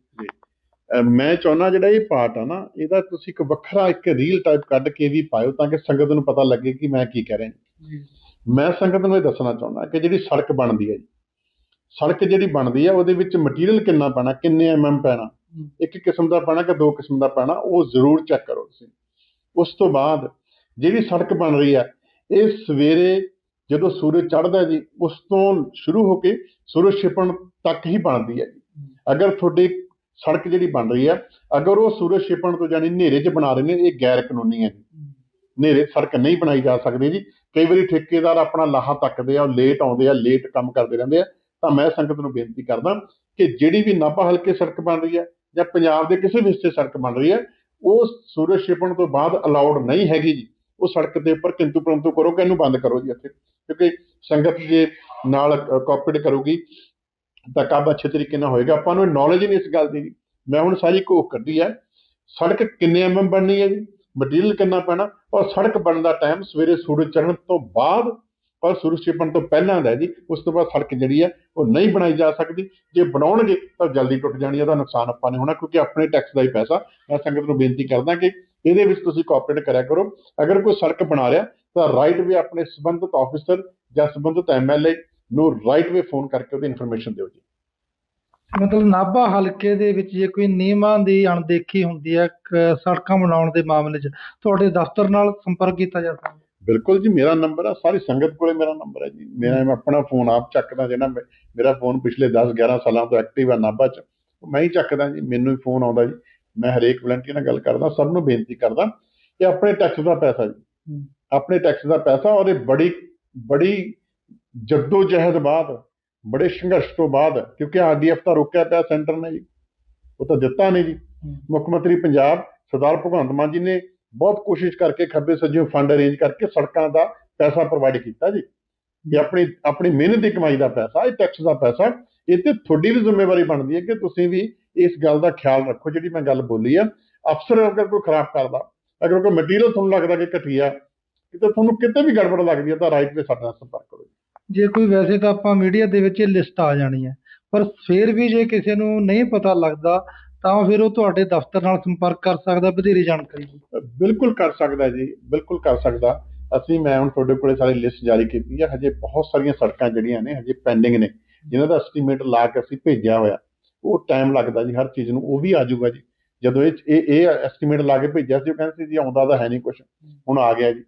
ਮੈਂ ਚਾਹੁੰਦਾ ਜਿਹੜਾ ਇਹ ਪਾਰਟ ਆ ਨਾ ਇਹਦਾ ਤੁਸੀਂ ਇੱਕ ਵੱਖਰਾ ਇੱਕ ਰੀਲ ਟਾਈਪ ਕੱਢ ਕੇ ਵੀ ਪਾਇਓ ਤਾਂ ਕਿ ਸੰਗਤ ਨੂੰ ਪਤਾ ਲੱਗੇ ਕਿ ਮੈਂ ਕੀ ਕਹਿ ਰਿਹਾ। ਮੈਂ ਸੰਗਤ ਨੂੰ ਇਹ ਦੱਸਣਾ ਚਾਹੁੰਦਾ ਕਿ ਜਿਹੜੀ ਸੜਕ ਬਣਦੀ ਹੈ ਜੀ ਸੜਕ ਜਿਹੜੀ ਬਣਦੀ ਹੈ ਉਹਦੇ ਵਿੱਚ ਮਟੀਰੀਅਲ ਕਿੰਨਾ ਪੈਣਾ ਕਿੰਨੇ ਐਮਐਮ ਪੈਣਾ ਇੱਕ ਕਿਸਮ ਦਾ ਪੈਣਾ ਕਿ ਦੋ ਕਿਸਮ ਦਾ ਪੈਣਾ ਉਹ ਜ਼ਰੂਰ ਚੈੱਕ ਕਰੋ ਤੁਸੀਂ। ਉਸ ਤੋਂ ਬਾਅਦ ਜਿਹੜੀ ਸੜਕ ਬਣ ਰਹੀ ਹੈ ਇਹ ਸਵੇਰੇ ਜਦੋਂ ਸੂਰਜ ਚੜ੍ਹਦਾ ਜੀ ਉਸ ਤੋਂ ਸ਼ੁਰੂ ਹੋ ਕੇ ਸੂਰਜ ਛਿਪਣ ਤੱਕ ਹੀ ਬਣਦੀ ਹੈ ਜੀ। ਅਗਰ ਤੁਹਾਡੀ ਸੜਕ ਜਿਹੜੀ ਬਣ ਰਹੀ ਹੈ ਅਗਰ ਉਹ ਸੂਰਜ ਛਿਪਣ ਤੋਂ ਜਾਨੀ ਹਨੇਰੇ 'ਚ ਬਣਾ ਰਹੇ ਨੇ ਇਹ ਗੈਰ ਕਾਨੂੰਨੀ ਹੈ ਜੀ। ਹਨੇਰੇ ਸੜਕ ਨਹੀਂ ਬਣਾਈ ਜਾ ਸਕਦੀ ਜੀ। ਕਈ ਵਾਰੀ ਠੇਕੇਦਾਰ ਆਪਣਾ ਲਾਹਾ ਤੱਕਦੇ ਆ ਉਹ ਲੇਟ ਆਉਂਦੇ ਆ ਲੇਟ ਕੰਮ ਕਰਦੇ ਰਹਿੰਦੇ ਆ। ਤਾਂ ਮੈਂ ਸੰਗਤ ਨੂੰ ਬੇਨਤੀ ਕਰਦਾ ਕਿ ਜਿਹੜੀ ਵੀ ਨਾਭਾ ਹਲਕੇ ਸੜਕ ਬਣ ਰਹੀ ਹੈ ਜਾਂ ਪੰਜਾਬ ਦੇ ਕਿਸੇ ਵੀ ਹਿੱਸੇ ਸੜਕ ਬਣ ਰਹੀ ਹੈ, ਉਹ ਸੂਰਜ ਛਿਪਣ ਤੋਂ ਬਾਅਦ ਅਲਾਉਡ ਨਹੀਂ ਹੈਗੀ ਜੀ। ਉਹ ਸੜਕ ਦੇ ਉੱਪਰ ਕਿੰਤੂ ਪਰੰਤੂ ਕਰੋ ਕਿ ਇਹਨੂੰ ਬੰਦ ਕਰੋ ਜੀ ਇੱਥੇ। ਕਿਉਂਕਿ ਸੰਗਤ ਜੇ ਨਾਲ ਕੋਆਪਰੇਟ ਕਰੂਗੀ, ਤਾਂ ਕੰਮ ਅੱਛੇ ਤਰੀਕੇ ਨਾਲ ਹੋਏਗਾ। ਆਪਾਂ ਨੂੰ ਨੌਲੇਜ ਹੀ ਨਹੀਂ ਇਸ ਗੱਲ ਦੀ ਮੈਂ ਹੁਣ ਸਾਰੀ ਘੋਖ ਕੱਢੀ ਹੈ, ਸੜਕ ਕਿੰਨੇ ਐਮਐਮ ਬਣਨੀ ਹੈ ਜੀ? ਮਟੀਰੀਅਲ ਕਿੰਨਾ ਪੈਣਾ? ਔਰ ਸੜਕ ਬਣਨ ਦਾ ਟਾਈਮ ਸਵੇਰੇ ਸੂਰਜ ਚੜ੍ਹਨ ਤੋਂ ਬਾਅਦ ਪਰ ਸੂਰਜ ਛਿਪਣ ਤੋਂ ਪਹਿਲਾਂ ਦਾ ਜੀ, ਉਸ ਤੋਂ ਬਾਅਦ ਸੜਕ ਜਿਹੜੀ ਹੈ ਉਹ ਨਹੀਂ ਬਣਾਈ ਜਾ ਸਕਦੀ। ਜੇ ਬਣਾਉਣਗੇ, ਤਾਂ ਜਲਦੀ ਟੁੱਟ ਜਾਣੀ ਹੈ ਉਹਦਾ ਨੁਕਸਾਨ ਆਪਾਂ ਨੇ ਹੋਣਾ, ਕਿਉਂਕਿ ਆਪਣੇ ਟੈਕਸ ਦਾ ਹੀ ਪੈਸਾ। ਮੈਂ ਸੰਗਤ ਨੂੰ ਬੇਨਤੀ ਕਰਦਾ ਕਿ ਇਹਦੇ ਵਿੱਚ ਤੁਸੀਂ ਕੋਆਪਰੇਟ ਕਰਿਆ ਕਰੋ। ਅਗਰ ਕੋਈ ਸੜਕ ਬਣਾ ਰਿਹਾ, ਤਾਂ ਰਾਈਟ ਵੇ ਆਪਣੇ ਸੰਬੰਧਿਤ ਆਫੀਸਰ ਜਾਂ ਸੰਬੰਧਿਤ ਐਮਐਲਏ ਨੂੰ ਰਾਈਟ ਵੇ ਫੋਨ ਕਰਕੇ ਉਹਦੀ ਇਨਫੋਰਮੇਸ਼ਨ ਦਿਓ ਜੀ। ਮਤਲਬ ਨਾਭਾ ਹਲਕੇ ਦੇ ਵਿੱਚ ਜੇ ਕੋਈ ਨਿਯਮਾਂ ਦੀ ਅਣਦੇਖੀ ਹੁੰਦੀ ਹੈ ਸੜਕਾਂ ਬਣਾਉਣ ਦੇ ਮਾਮਲੇ 'ਚ, ਤੁਹਾਡੇ ਦਫ਼ਤਰ ਨਾਲ ਸੰਪਰਕ ਕੀਤਾ ਜਾ ਸਕਦਾ। ਬਿਲਕੁਲ ਜੀ ਮੇਰਾ ਨੰਬਰ ਆ ਸਾਰੀ ਸੰਗਤ ਕੋਲੇ ਮੇਰਾ ਨੰਬਰ ਹੈ ਜੀ। ਮੇਰਾ ਮੈਂ ਆਪਣਾ ਫੋਨ ਆਪ ਚੱਕਦਾ ਜਿਹੜਾ ਮੇਰਾ ਫੋਨ ਪਿਛਲੇ 10 11 ਸਾਲਾਂ ਤੋਂ ਐਕਟਿਵ ਆ ਨਾਭਾ 'ਚ। ਮੈਂ ਹੀ ਚੱਕਦਾ ਜੀ ਮੈਨੂੰ ਹੀ ਫੋਨ ਆਉਂਦਾ ਜੀ। ਮੈਂ ਹਰੇਕ ਵਲੰਟੀਅਰ ਨਾਲ ਗੱਲ ਕਰਦਾ ਸਭ ਨੂੰ ਬੇਨਤੀ ਕਰਦਾ ਕਿ ਆਪਣੇ ਟੈਕਸ ਦਾ ਪੈਸਾ ਜੀ। ਆਪਣੇ ਟੈਕਸ ਦਾ ਪੈਸਾ ਔਰ ਇਹ ਬੜੀ ਬੜੀ ਜੱਦੋ ਜਹਿਦ ਬਾਅਦ ਬੜੇ ਸੰਘਰਸ਼ ਤੋਂ ਬਾਅਦ ਕਿਉਂਕਿ ਆਰਡੀਐਫ ਤਾਂ ਰੋਕਿਆ ਪਿਆ ਸੈਂਟਰ ਨੇ ਜੀ। ਉਹ ਤਾਂ ਦਿੱਤਾ ਨਹੀਂ ਜੀ। ਮੁੱਖ ਮੰਤਰੀ ਪੰਜਾਬ ਸਰਦਾਰ ਭਗਵੰਤ ਮਾਨ ਜੀ ਨੇ ਬਹੁਤ ਕੋਸ਼ਿਸ਼ ਕਰਕੇ ਖੱਬੇ ਸੱਜੇ ਫੰਡ ਅਰੇਂਜ ਕਰਕੇ ਸੜਕਾਂ ਦਾ ਪੈਸਾ ਪ੍ਰੋਵਾਈਡ ਕੀਤਾ ਜੀ। ਇਹ ਆਪਣੀ ਆਪਣੀ ਮਿਹਨਤ ਦੀ ਕਮਾਈ ਦਾ ਪੈਸਾ ਇਹ ਟੈਕਸ ਦਾ ਪੈਸਾ ਇਹ ਤੇ ਤੁਹਾਡੀ ਵੀ ਜ਼ਿੰਮੇਵਾਰੀ ਬਣਦੀ ਹੈ ਕਿ ਤੁਸੀਂ ਵੀ ਇਸ ਗੱਲ ਦਾ ਖਿਆਲ ਰੱਖੋ ਜਿਹੜੀ ਮੈਂ ਗੱਲ ਬੋਲੀ ਆ। ਅਫਸਰ ਅਗਰ ਕੋਈ ਖਰਾਬ ਕਰਦਾ ਅਗਰ ਕੋਈ ਮਟੀਰੀਅਲ ਤੁਹਾਨੂੰ ਲੱਗਦਾ ਕਿ ਘਟੀਆ ਕਿਤੇ ਤੁਹਾਨੂੰ ਕਿਤੇ ਵੀ ਗੜਬੜ ਲੱਗਦੀ ਹੈ ਤਾਂ ਰਾਈਟ ਵੇ ਸਾਡੇ ਨਾਲ ਸੰਪਰਕ ਕਰੋ ਜੇ। ਕੋਈ ਵੈਸੇ ਤਾਂ ਆਪਾਂ ਮੀਡੀਆ ਦੇ ਵਿੱਚ ਲਿਸਟ ਆ ਜਾਣੀ ਹੈ ਪਰ ਫਿਰ ਵੀ ਜੇ ਕਿਸੇ ਨੂੰ ਨਹੀਂ ਪਤਾ ਲੱਗਦਾ ਤਾਂ ਫਿਰ ਉਹ ਤੁਹਾਡੇ ਦਫ਼ਤਰ ਨਾਲ ਸੰਪਰਕ ਕਰ ਸਕਦਾ ਵਧੇਰੇ ਜਾਣਕਾਰੀ ਲਈ ਬਿਲਕੁਲ ਕਰ ਸਕਦਾ ਜੀ, ਬਿਲਕੁਲ ਕਰ ਸਕਦਾ। ਅਸੀਂ, ਮੈਂ ਹੁਣ ਤੁਹਾਡੇ ਕੋਲੇ ਸਾਰੀ ਲਿਸਟ ਜਾਰੀ ਕੀਤੀ ਹੈ ਹਜੇ ਬਹੁਤ ਸਾਰੀਆਂ ਸੜਕਾਂ ਜਿਹੜੀਆਂ ਨੇ, ਹਜੇ ਪੈਂਡਿੰਗ ਨੇ, ਜਿਨ੍ਹਾਂ ਦਾ ਐਸਟੀਮੇਟ ਲਾ ਕੇ ਅਸੀਂ ਭੇਜਿਆ ਹੋਇਆ। ਉਹ ਟਾਈਮ ਲੱਗਦਾ ਜੀ, ਹਰ ਚੀਜ਼ ਨੂੰ, ਉਹ ਵੀ ਆ ਜਾਊਗਾ ਜੀ। ਜਦੋਂ ਇਹ ਇਹ ਐਸਟੀਮੇਟ ਲਾ ਕੇ ਭੇਜਿਆ ਸੀ, ਉਹ ਕਹਿੰਦੇ ਸੀ ਜੀ, ਆਉਂਦਾ ਤਾਂ ਹੈ ਨਹੀਂ ਕੁਝ ਹੁਣ ਆ ਗਿਆ ਜੀ।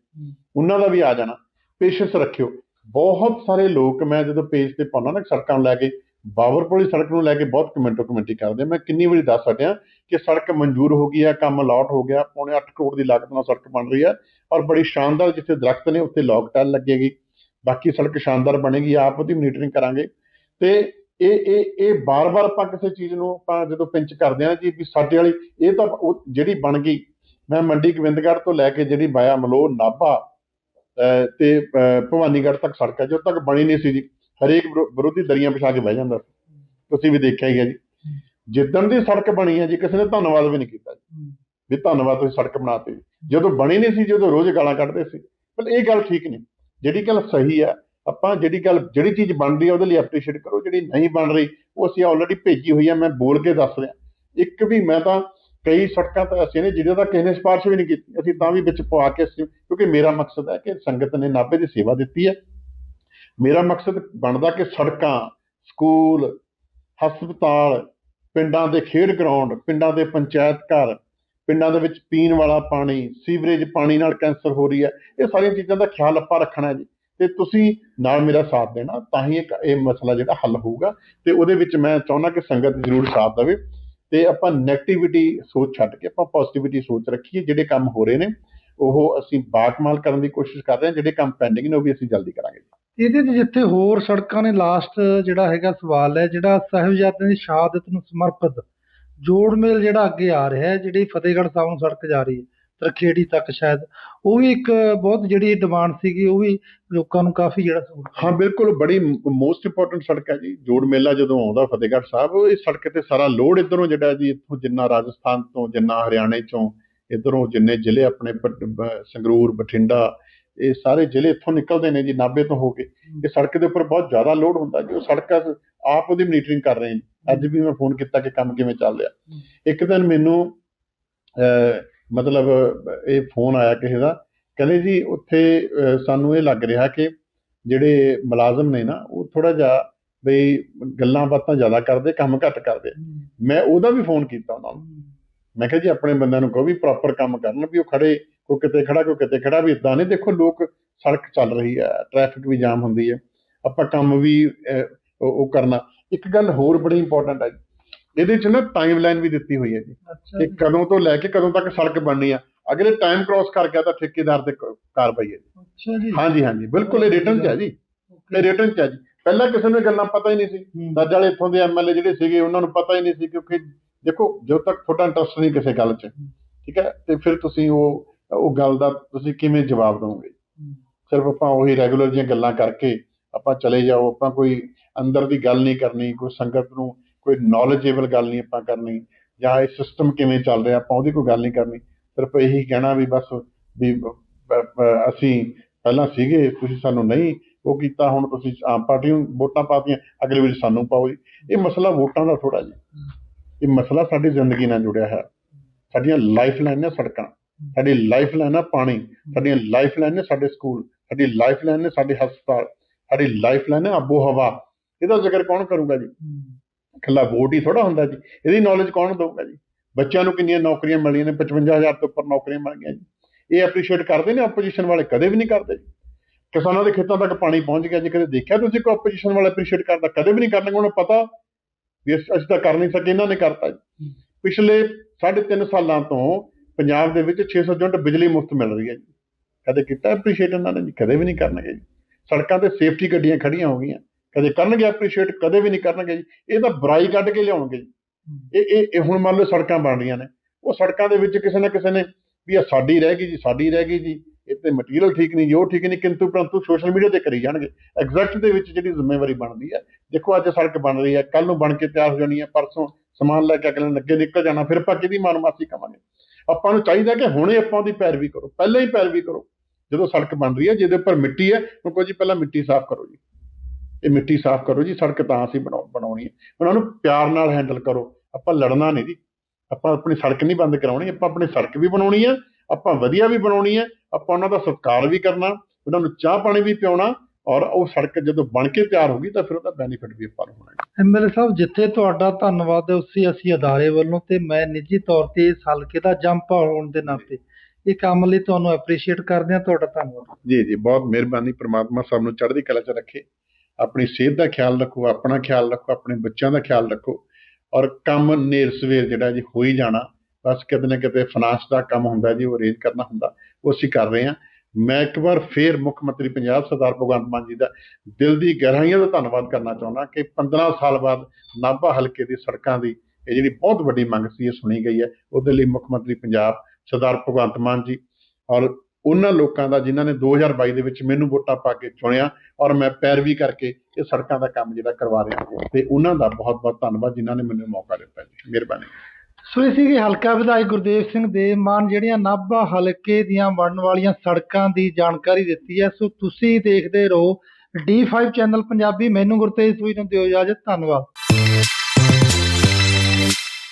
ਉਹਨਾਂ ਦਾ ਵੀ ਆ ਜਾਣਾ। ਪੇਸ਼ੈਂਸ ਰੱਖਿਓ। ਬਹੁਤ ਸਾਰੇ ਲੋਕ, ਮੈਂ ਜਦੋਂ ਪੇਜ ਤੇ ਪਾਉਣਾ ਨਾ, ਸੜਕਾਂ ਨੂੰ ਲੈ ਕੇ ਬਾਬਰਪੁਰੀ ਸੜਕ ਨੂੰ ਲੈ ਕੇ ਬਹੁਤ ਕਮੈਂਟੋ ਕਮੈਂਟੀ ਕਰਦੇ ਮੈਂ ਕਿੰਨੀ ਵਾਰੀ ਦੱਸ ਹਟਿਆ ਕਿ ਸੜਕ ਮਨਜ਼ੂਰ ਹੋ ਗਈ ਹੈ, ਕੰਮ ਅਲਾਟ ਹੋ ਗਿਆ, ਪੌਣੇ 8 ਕਰੋੜ ਦੀ ਲਾਗਤ ਨਾਲ ਸੜਕ ਬਣ ਰਹੀ ਹੈ ਔਰ ਬੜੀ ਸ਼ਾਨਦਾਰ ਜਿੱਥੇ ਦਰਖਤ ਨੇ ਉੱਥੇ ਲੌਕ ਟੈਲ ਲੱਗੇਗੀ। ਬਾਕੀ ਸੜਕ ਸ਼ਾਨਦਾਰ ਬਣੇਗੀ, ਆਪ ਉਹਦੀ ਮੋਨੀਟਰਿੰਗ ਕਰਾਂਗੇ। ਤੇ ਇਹ ਇਹ ਇਹ ਬਾਰ-ਬਾਰ ਆਪਾਂ ਕਿਸੇ ਚੀਜ਼ ਨੂੰ ਆਪਾਂ ਜਦੋਂ ਪਿੰਚ ਕਰਦੇ ਆ ਜੀ ਵੀ ਸਾਡੇ ਵਾਲੀ, ਇਹ ਤਾਂ ਉਹ ਜਿਹੜੀ ਬਣ ਗਈ, ਮੈਂ ਮੰਡੀ ਗੋਬਿੰਦਗੜ੍ਹ ਤੋਂ ਲੈ ਕੇ ਜਿਹੜੀ ਬਾਇਆ ਮਲੋ ਨਾਭਾ ਤੇ ਭਵਾਨੀਗੜ੍ਹ ਤੱਕ ਸੜਕ ਹੈ, ਜਦੋਂ ਤੱਕ ਬਣੀ ਨਹੀਂ ਸੀ ਜੀ। ਹਰੇਕ ਵਿਰੋਧੀ ਦਰੀਆਂ ਪਛਾ ਕੇ ਬਹਿ ਜਾਂਦਾ। ਸੀ ਤੁਸੀਂ ਵੀ ਦੇਖਿਆ ਹੀ ਹੈ ਜੀ। ਜਿੱਦਣ ਦੀ ਸੜਕ ਬਣੀ ਹੈ ਜੀ, ਕਿਸੇ ਨੇ ਧੰਨਵਾਦ ਵੀ ਨਹੀਂ ਕੀਤਾ ਜੀ। ਵੀ ਧੰਨਵਾਦ ਤੁਸੀਂ ਸੜਕ ਬਣਾਤੀ। ਜਦੋਂ ਬਣੀ ਨਹੀਂ ਸੀ, ਜਦੋਂ ਰੋਜ਼ ਗਾਲਾਂ ਕੱਢਦੇ ਸੀ। ਪਰ ਇਹ ਗੱਲ ਠੀਕ ਨਹੀਂ। ਜਿਹੜੀ ਗੱਲ ਸਹੀ ਹੈ, ਆਪਾਂ ਜਿਹੜੀ ਗੱਲ ਜਿਹੜੀ ਚੀਜ਼ ਬਣ ਰਹੀ ਹੈ, ਉਹਦੇ ਲਈ ਐਪਰੀਸ਼ੀਏਟ ਕਰੋ। ਜਿਹੜੀ ਨਹੀਂ ਬਣ ਰਹੀ, ਉਹ ਅਸੀਂ ਆਲਰੇਡੀ ਭੇਜੀ ਹੋਈ ਹੈ, ਮੈਂ ਬੋਲ ਕੇ ਦੱਸ ਰਿਹਾ। ਇੱਕ ਵੀ ਮੈਂ ਤਾਂ ਕਈ ਸੜਕਾਂ ਤਾਂ ਐਸੀਆਂ ਨੇ, ਜਿਹਦੇ ਦਾ ਕਿਸੇ ਨੇ ਸਿਫਾਰਿਸ਼ ਵੀ ਨਹੀਂ ਕੀਤੀ। ਅਸੀਂ ਤਾਂ ਵੀ ਵਿੱਚ ਪਵਾ ਕੇ ਅਸੀਂ ਕਿਉਂਕਿ ਮੇਰਾ ਮਕਸਦ ਹੈ ਕਿ ਸੰਗਤ ਨੇ ਨਾਭੇ ਦੀ ਸੇਵਾ ਦਿੱਤੀ ਹੈ। ਮੇਰਾ ਮਕਸਦ ਬਣਦਾ ਕਿ ਸੜਕਾਂ, ਸਕੂਲ, ਹਸਪਤਾਲ, ਪਿੰਡਾਂ ਦੇ ਖੇਡ ਗਰਾਊਂਡ, ਪਿੰਡਾਂ ਦੇ ਪੰਚਾਇਤ ਘਰ, ਪਿੰਡਾਂ ਦੇ ਵਿੱਚ ਪੀਣ ਵਾਲਾ ਪਾਣੀ, ਸੀਵਰੇਜ ਪਾਣੀ ਨਾਲ ਕੈਂਸਰ ਹੋ ਰਹੀ ਹੈ, ਇਹ ਸਾਰੀਆਂ ਚੀਜ਼ਾਂ ਦਾ ਖਿਆਲ ਆਪਾਂ ਰੱਖਣਾ ਜੀ। ਤੇ ਤੁਸੀਂ ਨਾਲ ਮੇਰਾ ਸਾਥ ਦੇਣਾ, ਤਾਂ ਹੀ ਇਹ ਇਹ ਮਸਲਾ ਜਿਹੜਾ ਹੱਲ ਹੋਊਗਾ। ਤੇ ਉਹਦੇ ਵਿੱਚ ਮੈਂ ਚਾਹੁੰਦਾ ਕਿ ਸੰਗਤ ਜ਼ਰੂਰ ਸਾਥ ਦੇਵੇ। ਤੇ ਆਪਾਂ ਨੈਗੇਟਿਵਿਟੀ ਸੋਚ ਛੱਡ ਕੇ ਆਪਾਂ ਪੋਜ਼ਿਟਿਵਿਟੀ ਸੋਚ ਰੱਖੀਏ, ਜਿਹੜੇ ਕੰਮ ਹੋ ਰਹੇ ਨੇ, ਉਹ ਅਸੀਂ ਬਾਕਮਾਲ ਕਰਨ ਦੀ ਕੋਸ਼ਿਸ਼ ਕਰ ਰਹੇ ਹਾਂ, ਜਿਹੜੇ ਕੰਮ ਪੈਂਡਿੰਗ ਨੇ, ਉਹ ਵੀ ਅਸੀਂ ਜਲਦੀ ਕਰਾਂਗੇ ਇਹਦੇ 'ਚ ਜਿੱਥੇ ਹੋਰ ਸੜਕਾਂ ਨੇ ਲਾਸਟ ਜਿਹੜਾ ਹੈਗਾ ਸਵਾਲ ਹੈ, ਜਿਹੜਾ ਸਾਹਿਬਜ਼ਾਦਿਆਂ ਦੀ ਸ਼ਹਾਦਤ ਨੂੰ ਸਮਰਪਿਤ ਜੋੜ ਮੇਲ ਜਿਹੜਾ ਅੱਗੇ ਆ ਰਿਹਾ ਹੈ, ਜਿਹੜੀ ਫਤਿਹਗੜ੍ਹ ਸਾਹਿਬ ਨੂੰ ਸੜਕ ਜਾ ਰਹੀ ਹੈ, ਤਰਖੇੜੀ ਤੱਕ ਸ਼ਾਇਦ, ਉਹ ਵੀ ਇੱਕ ਬਹੁਤ ਜਿਹੜੀ ਡਿਮਾਂਡ ਸੀਗੀ, ਉਹ ਵੀ ਲੋਕਾਂ ਨੂੰ ਕਾਫੀ ਜਿਹੜਾ ਹਾਂ, ਬਿਲਕੁਲ ਬੜੀ ਮੋਸਟ ਇੰਪੋਰਟੈਂਟ ਸੜਕ ਹੈ ਜੀ, ਜੋੜ ਮੇਲਾ ਜਦੋਂ ਆਉਂਦਾ ਫਤਿਹਗੜ੍ਹ ਸਾਹਿਬ ਇਹ ਸੜਕ ਤੇ ਸਾਰਾ ਲੋਡ ਇਧਰੋਂ ਜਿਹੜਾ ਜੀ, ਇੱਥੋਂ ਜਿੰਨਾ ਰਾਜਸਥਾਨ ਤੋਂ, ਜਿੰਨਾ ਹਰਿਆਣੇ ਚੋਂ, ਇਧਰੋਂ ਜਿੰਨੇ ਜ਼ਿਲ੍ਹੇ ਆਪਣੇ ਸੰਗਰੂਰ, ਬਠਿੰਡਾ ਇਹ ਸਾਰੇ ਜ਼ਿਲ੍ਹੇ ਇੱਥੋਂ ਨਿਕਲਦੇ ਨੇ ਜੀ ਨਾਭੇ ਤੋਂ ਹੋ ਕੇ। ਇਹ ਸੜਕ ਦੇ ਉੱਪਰ ਬਹੁਤ ਜ਼ਿਆਦਾ ਲੋਡ ਹੁੰਦਾ ਜੀ ਉਹ ਸੜਕ ਆਪ ਉਹਦੀ ਮਨੀਟਰਿੰਗ ਕਰ ਰਹੇ ਜੀ। ਅੱਜ ਵੀ ਮੈਂ ਫੋਨ ਕੀਤਾ ਕਿ ਕੰਮ ਕਿਵੇਂ ਚੱਲ ਰਿਹਾ। ਇੱਕ ਦਿਨ ਮੈਨੂੰ ਮਤਲਬ ਇਹ ਫੋਨ ਆਇਆ ਕਿਸੇ ਦਾ ਕਹਿੰਦੇ ਜੀ ਉੱਥੇ ਸਾਨੂੰ ਇਹ ਲੱਗ ਰਿਹਾ ਕਿ ਜਿਹੜੇ ਮੁਲਾਜ਼ਮ ਨੇ ਨਾ ਉਹ ਥੋੜਾ ਜਿਹਾ ਬਈ ਗੱਲਾਂ ਬਾਤਾਂ ਜ਼ਿਆਦਾ ਕਰਦੇ ਕੰਮ ਘੱਟ ਕਰਦੇ। ਮੈਂ ਉਹਦਾ ਵੀ ਫੋਨ ਕੀਤਾ ਉਹਨਾਂ ਨੂੰ। ਮੈਂ ਕਿਹਾ ਜੀ ਆਪਣੇ ਬੰਦਿਆਂ ਨੂੰ ਕਹੋ ਵੀ ਪ੍ਰੋਪਰ ਕੰਮ ਕਰਨ ਵੀ ਉਹ ਖੜੇ ਕੋਈ ਕਿਤੇ ਖੜਾ ਕੋਈ ਕਿਤੇ ਖੜਾ ਵੀ ਇਦਾਂ ਨਹੀਂ ਦੇਖੋ ਲੋਕ ਸੜਕ ਚੱਲ ਰਹੀ ਹੈ ਟ੍ਰੈਫਿਕ ਵੀ ਜਾਮ ਹੁੰਦੀ ਹੈ। ਆਪਾਂ ਕੰਮ ਵੀ ਉਹ ਕਰਨਾ। ਇੱਕ ਗੱਲ ਹੋਰ ਬੜੀ ਇੰਪੋਰਟੈਂਟ ਹੈ ਜੀ। ਇਹਦੇ ਚ ਨਾ ਟਾਈਮ ਲਾਈਨ ਵੀ ਦਿੱਤੀ ਹੋਈ ਹੈ ਜੀ। ਕਿ ਕਦੋਂ ਤੋਂ ਲੈ ਕੇ ਕਦੋਂ ਤੱਕ ਸੜਕ ਬਣਨੀ ਆ। ਅਗਰ ਇਹ ਟਾਈਮ ਕ੍ਰਾਸ ਕਰ ਗਿਆ ਤਾਂ ਠੇਕੇਦਾਰ ਤੇ ਕਾਰਵਾਈ ਹੈ ਜੀ। ਅੱਛਾ ਜੀ। ਹਾਂਜੀ ਹਾਂਜੀ। ਬਿਲਕੁਲ ਇਹ ਰਿਟਰਨ ਚ ਹੈ ਜੀ। ਇਹ ਰਿਟਰਨ ਚ ਹੈ ਜੀ। ਪਹਿਲਾਂ ਕਿਸੇ ਨੂੰ ਗੱਲਾਂ ਪਤਾ ਹੀ ਨਹੀਂ ਸੀ। ਦੱਜ ਵਾਲੇ ਇੱਥੋਂ ਦੇ ਐਮਐਲਏ ਜਿਹੜੇ ਸੀਗੇ ਉਹਨਾਂ ਨੂੰ ਪਤਾ ਹੀ ਨਹੀਂ ਸੀ ਕਿਉਂਕਿ ਦੇਖੋ ਜਦੋਂ ਤੱਕ ਤੁਹਾਡਾ ਇੰਟਰਸਟ ਨਹੀਂ ਕਿਸੇ ਗੱਲ 'ਚ। ਠੀਕ ਹੈ? ਤੇ ਫਿਰ ਤੁਸੀਂ ਉਹ ਉਹ ਗੱਲ ਦਾ ਤੁਸੀਂ ਕਿਵੇਂ ਜਵਾਬ ਦਿਓਗੇ ਸਿਰਫ ਆਪਾਂ ਉਹੀ ਰੈਗੂਲਰ ਜਿਹੀਆਂ ਗੱਲਾਂ ਕਰਕੇ ਆਪਾਂ ਚਲੇ ਜਾਓ, ਆਪਾਂ ਕੋਈ ਅੰਦਰ ਦੀ ਗੱਲ ਨਹੀਂ ਕਰਨੀ, ਕੋਈ ਸੰਗਤ ਨੂੰ ਕੋਈ ਨੌਲੇਜੇਬਲ ਗੱਲ ਨਹੀਂ ਆਪਾਂ ਕਰਨੀ ਜਾਂ ਇਹ ਸਿਸਟਮ ਕਿਵੇਂ ਚੱਲ ਰਿਹਾ, ਆਪਾਂ ਉਹਦੀ ਕੋਈ ਗੱਲ ਨਹੀਂ ਕਰਨੀ। ਸਿਰਫ ਇਹੀ ਕਹਿਣਾ ਵੀ ਬਸ ਵੀ ਅਸੀਂ ਪਹਿਲਾਂ ਸੀਗੇ, ਤੁਸੀਂ ਸਾਨੂੰ ਨਹੀਂ ਉਹ ਕੀਤਾ, ਹੁਣ ਤੁਸੀਂ ਆਮ ਪਾਰਟੀ ਨੂੰ ਵੋਟਾਂ ਪਾਤੀਆਂ, ਅਗਲੇ ਵਾਰੀ ਸਾਨੂੰ ਪਾਓ ਜੀ। ਇਹ ਮਸਲਾ ਵੋਟਾਂ ਦਾ ਥੋੜਾ ਜੀ ਇਹ ਮਸਲਾ ਸਾਡੀ ਜ਼ਿੰਦਗੀ ਨਾਲ ਜੁੜਿਆ ਹੈ ਸਾਡੀਆਂ ਲਾਈਫ ਲਾਈਨ ਨੇ ਸੜਕਾਂ। ਸਾਡੀ ਲਾਈਫ ਲਾਈਨ ਹੈ ਪਾਣੀ ਸਾਡੀਆਂ ਲਾਈਫ ਲਾਈਨ ਨੇ ਸਾਡੇ ਸਕੂਲ ਸਾਡੀ ਲਾਈਫ ਲਾਈਨ ਨੇ ਸਾਡੇ ਹਸਪਤਾਲ ਸਾਡੀ ਲਾਈਫ ਲਾਈਨ ਹੈ ਆਬੋ ਹਵਾ ਇਹਦਾ ਜ਼ਿਕਰ ਕੌਣ ਕਰੂਗਾ ਜੀ? ਇਕੱਲਾ ਵੋਟ ਹੀ ਥੋੜਾ ਹੁੰਦਾ ਜੀ। ਇਹਦੀ ਨੌਲੇਜ ਕੌਣ ਦਊਗਾ ਜੀ? ਬੱਚਿਆਂ ਨੂੰ ਕਿੰਨੀਆਂ ਨੌਕਰੀਆਂ ਮਿਲੀਆਂ ਨੇ? 55000 ਤੋਂ ਉੱਪਰ ਨੌਕਰੀਆਂ ਮਿਲ ਗਈਆਂ ਜੀ। ਇਹ ਐਪਰੀਸ਼ੀਏਟ ਕਰਦੇ ਨੇ ਆਪੋਜੀਸ਼ਨ ਵਾਲੇ? ਕਦੇ ਵੀ ਨਹੀਂ ਕਰਦੇ। ਜੀ ਕਿਸਾਨਾਂ ਦੇ ਖੇਤਾਂ ਤੱਕ ਪਾਣੀ ਪਹੁੰਚ ਗਿਆ ਜੀ। ਕਦੇ ਦੇਖਿਆ ਤੁਸੀਂ ਕੋਈ ਆਪੋਜੀਸ਼ਨ ਵਾਲਾ ਐਪਰੀਸ਼ੀਏਟ ਕਰਦਾ? ਕਦੇ ਵੀ ਨਹੀਂ ਕਰਨਗੇ। ਉਹਨੂੰ ਪਤਾ ਵੀ ਅਸੀਂ ਤਾਂ ਕਰ ਨਹੀਂ ਸਕੇ। ਇਹਨਾਂ ਨੇ ਕਰਤਾ ਜੀ। ਪਿਛਲੇ 3.5 ਸਾਲਾਂ ਤੋਂ ਪੰਜਾਬ ਦੇ ਵਿੱਚ 600 ਯੂਨਿਟ ਬਿਜਲੀ ਮੁਫਤ ਮਿਲ ਰਹੀ ਹੈ ਜੀ। ਕਦੇ ਕੀਤਾ ਐਪਰੀਸ਼ੀਏਟ ਇਹਨਾਂ ਨੇ ਜੀ, ਕਦੇ ਵੀ ਨਹੀਂ ਕਰਨਗੇ ਜੀ। ਸੜਕਾਂ ਤੇ ਸੇਫਟੀ ਗੱਡੀਆਂ ਖੜੀਆਂ ਹੋ ਗਈਆਂ। ਕਦੇ ਕਰਨਗੇ ਐਪਰੀਸ਼ੀਏਟ ਕਦੇ ਵੀ ਨਹੀਂ ਕਰਨਗੇ ਜੀ। ਇਹ ਤਾਂ ਬੁਰਾਈ ਕੱਢ ਕੇ ਲਿਆਉਣਗੇ ਜੀ। ਇਹ ਇਹ ਇਹ ਹੁਣ ਮੰਨ ਲਓ ਸੜਕਾਂ ਬਣ ਰਹੀਆਂ ਨੇ। ਉਹ ਸੜਕਾਂ ਦੇ ਵਿੱਚ ਕਿਸੇ ਨਾ ਕਿਸੇ ਨੇ ਵੀ ਇਹ ਸਾਡੀ ਰਹਿ ਗਈ ਜੀ, ਸਾਡੀ ਰਹਿ ਗਈ ਜੀ। ਇਹ ਤੇ ਮਟੀਰੀਅਲ ਠੀਕ ਨਹੀਂ ਜੀ, ਉਹ ਠੀਕ ਨਹੀਂ, ਕਿੰਤੂ ਪਰੰਤੂ ਸੋਸ਼ਲ ਮੀਡੀਆ ਤੇ ਕਰੀ ਜਾਣਗੇ। ਐਗਜ਼ੈਕਟ ਦੇ ਵਿੱਚ ਜਿਹੜੀ ਜ਼ਿੰਮੇਵਾਰੀ ਬਣਦੀ ਹੈ, ਦੇਖੋ ਅੱਜ ਸੜਕ ਬਣ ਰਹੀ ਹੈ ਕੱਲ ਨੂੰ ਬਣ ਕੇ ਤਿਆਰ ਹੋ ਜਾਣੀ ਹੈ, ਪਰਸੋਂ ਸਮਾਨ ਲੈ ਕੇ ਅਗਲੇ ਨੇ ਅੱਗੇ ਨਿਕਲ ਜਾਣਾ, ਫਿਰ ਆਪਾਂ ਕਿਹਦੀ ਮਨਮਾਸੀ ਕਵਾਂਗੇ? ਆਪਾਂ ਨੂੰ ਚਾਹੀਦਾ ਕਿ ਹੁਣੇ ਆਪਾਂ ਉਹਦੀ ਪੈਰਵੀ ਕਰੋ, ਪਹਿਲਾਂ ਹੀ ਪੈਰਵੀ ਕਰੋ। ਜਦੋਂ ਸੜਕ ਬਣ ਰਹੀ ਹੈ, ਜਿਹਦੇ ਉੱਪਰ ਮਿੱਟੀ ਹੈ ਉਹ ਕਹੋ ਜੀ ਪਹਿਲਾਂ ਮਿੱਟੀ ਸਾਫ਼ ਕਰੋ ਜੀ। ਇਹ ਮਿੱਟੀ ਸਾਫ਼ ਕਰੋ ਜੀ, ਸੜਕ ਤਾਂ ਅਸੀਂ ਬਣਾਉ, ਬਣਾਉਣੀ ਹੈ। ਉਹਨਾਂ ਨੂੰ ਪਿਆਰ ਨਾਲ ਹੈਂਡਲ ਕਰੋ। ਆਪਾਂ ਲੜਨਾ ਨਹੀਂ ਜੀ। ਆਪਾਂ ਆਪਣੀ ਸੜਕ ਨਹੀਂ ਬੰਦ ਕਰਾਉਣੀ, ਆਪਾਂ ਆਪਣੀ ਸੜਕ ਵੀ ਬਣਾਉਣੀ ਹੈ, ਆਪਾਂ ਵਧੀਆ ਵੀ ਬਣਾਉਣੀ ਹੈ, ਆਪਾਂ ਉਹਨਾਂ ਦਾ ਸਤਿਕਾਰ ਵੀ ਕਰਨਾ, ਉਹਨਾਂ ਨੂੰ ਚਾਹ ਪਾਣੀ ਵੀ ਪਿਆਉਣਾ ਔਰ ਉਹ ਸੜਕ ਜਦੋਂ ਬਣ ਕੇ ਤਿਆਰ ਹੋਗੀ ਤਾਂ ਫਿਰ ਉਹਦਾ ਬੈਨੀਫਿਟ ਵੀ ਆਪਾਂ ਨੂੰ ਹੋਣਾ ਹੈ। ਐਮਐਲਏ ਸਾਹਿਬ ਜਿੱਥੇ ਤੁਹਾਡਾ ਧੰਨਵਾਦ ਹੈ ਉਸੇ ਅਸੀਂ ਅਦਾਰੇ ਵੱਲੋਂ ਤੇ ਮੈਂ ਨਿੱਜੀ ਤੌਰ ਤੇ ਇਸ ਹਲਕੇ ਦਾ ਜੰਪਾ ਹੋਣ ਦੇ ਨਾਤੇ ਇਹ ਕੰਮ ਲਈ ਤੁਹਾਨੂੰ ਐਪਰੀਸ਼ੀਏਟ ਕਰਦੇ ਹਾਂ ਤੁਹਾਡਾ ਧੰਨਵਾਦ। ਜੀ ਜੀ ਬਹੁਤ ਮਿਹਰਬਾਨੀ ਪ੍ਰਮਾਤਮਾ ਸਭ ਨੂੰ ਚੜ੍ਹਦੀ ਕਲਾ 'ਚ ਰੱਖੇ। ਆਪਣੀ ਸਿਹਤ ਦਾ ਖਿਆਲ ਰੱਖੋ ਆਪਣਾ ਖਿਆਲ ਰੱਖੋ ਆਪਣੇ ਬੱਚਿਆਂ ਦਾ ਖਿਆਲ ਰੱਖੋ। ਔਰ ਕੰਮ ਨੇਰ ਸਵੇਰ ਜਿਹੜਾ ਜੀ ਹੋ ਹੀ ਜਾਣਾ ਬਸ ਕਿਤੇ ਨਾ ਕਿਤੇ ਫਾਈਨਾਂਸ ਦਾ ਕੰਮ ਹੁੰਦਾ ਜੀ ਉਹ ਅਰੇਂਜ ਕਰਨਾ ਹੁੰਦਾ ਉਹ ਅਸੀਂ ਕਰ ਰਹੇ ਹਾਂ। ਮੈਂ ਇੱਕ ਵਾਰ ਫੇਰ ਮੁੱਖ ਮੰਤਰੀ ਪੰਜਾਬ ਸਰਦਾਰ ਭਗਵੰਤ ਮਾਨ ਜੀ ਦਾ ਦਿਲ ਦੀ ਗਹਿਰਾਈਆਂ ਦਾ ਧੰਨਵਾਦ ਕਰਨਾ ਚਾਹੁੰਦਾ ਕਿ 15 ਸਾਲ ਬਾਅਦ ਨਾਭਾ ਹਲਕੇ ਦੀ ਸੜਕਾਂ ਦੀ ਇਹ ਜਿਹੜੀ ਬਹੁਤ ਵੱਡੀ ਮੰਗ ਸੀ, ਇਹ ਸੁਣੀ ਗਈ ਹੈ। ਉਹਦੇ ਲਈ ਮੁੱਖ ਮੰਤਰੀ ਪੰਜਾਬ ਸਰਦਾਰ ਭਗਵੰਤ ਮਾਨ ਜੀ ਔਰ ਉਹਨਾਂ ਲੋਕਾਂ ਦਾ ਜਿਨ੍ਹਾਂ ਨੇ 2022 ਦੇ ਵਿੱਚ ਮੈਨੂੰ ਵੋਟਾਂ ਪਾ ਕੇ ਚੁਣਿਆ ਔਰ ਮੈਂ ਪੈਰਵੀ ਕਰਕੇ ਇਹ ਸੜਕਾਂ ਦਾ ਕੰਮ ਜਿਹੜਾ ਕਰਵਾ ਰਿਹਾ ਤੇ ਉਹਨਾਂ ਦਾ ਬਹੁਤ ਬਹੁਤ ਧੰਨਵਾਦ ਜਿਨ੍ਹਾਂ ਨੇ ਮੈਨੂੰ ਮੌਕਾ ਦਿੱਤਾ ਜੀ। ਮਿਹਰਬਾਨੀ। ਸੋ ਇਹ ਸੀਗੇ ਹਲਕਾ ਵਿਧਾਇਕ ਗੁਰਦੇਵ ਸਿੰਘ ਦੇਵਮਾਨ ਜਿਹੜੀਆਂ ਨਾਭਾ ਹਲਕੇ ਦੀਆਂ ਬਣਨ ਵਾਲੀਆਂ ਸੜਕਾਂ ਦੀ ਜਾਣਕਾਰੀ ਦਿੱਤੀ ਹੈ। ਸੋ ਤੁਸੀਂ ਦੇਖਦੇ ਰਹੋ D5 ਚੈਨਲ ਪੰਜਾਬੀ, ਮੈਨੂੰ ਗੁਰਤੇਜ ਸੂਈ ਨੂੰ ਦਿਓ ਇਜਾਜ਼ਤ, ਧੰਨਵਾਦ।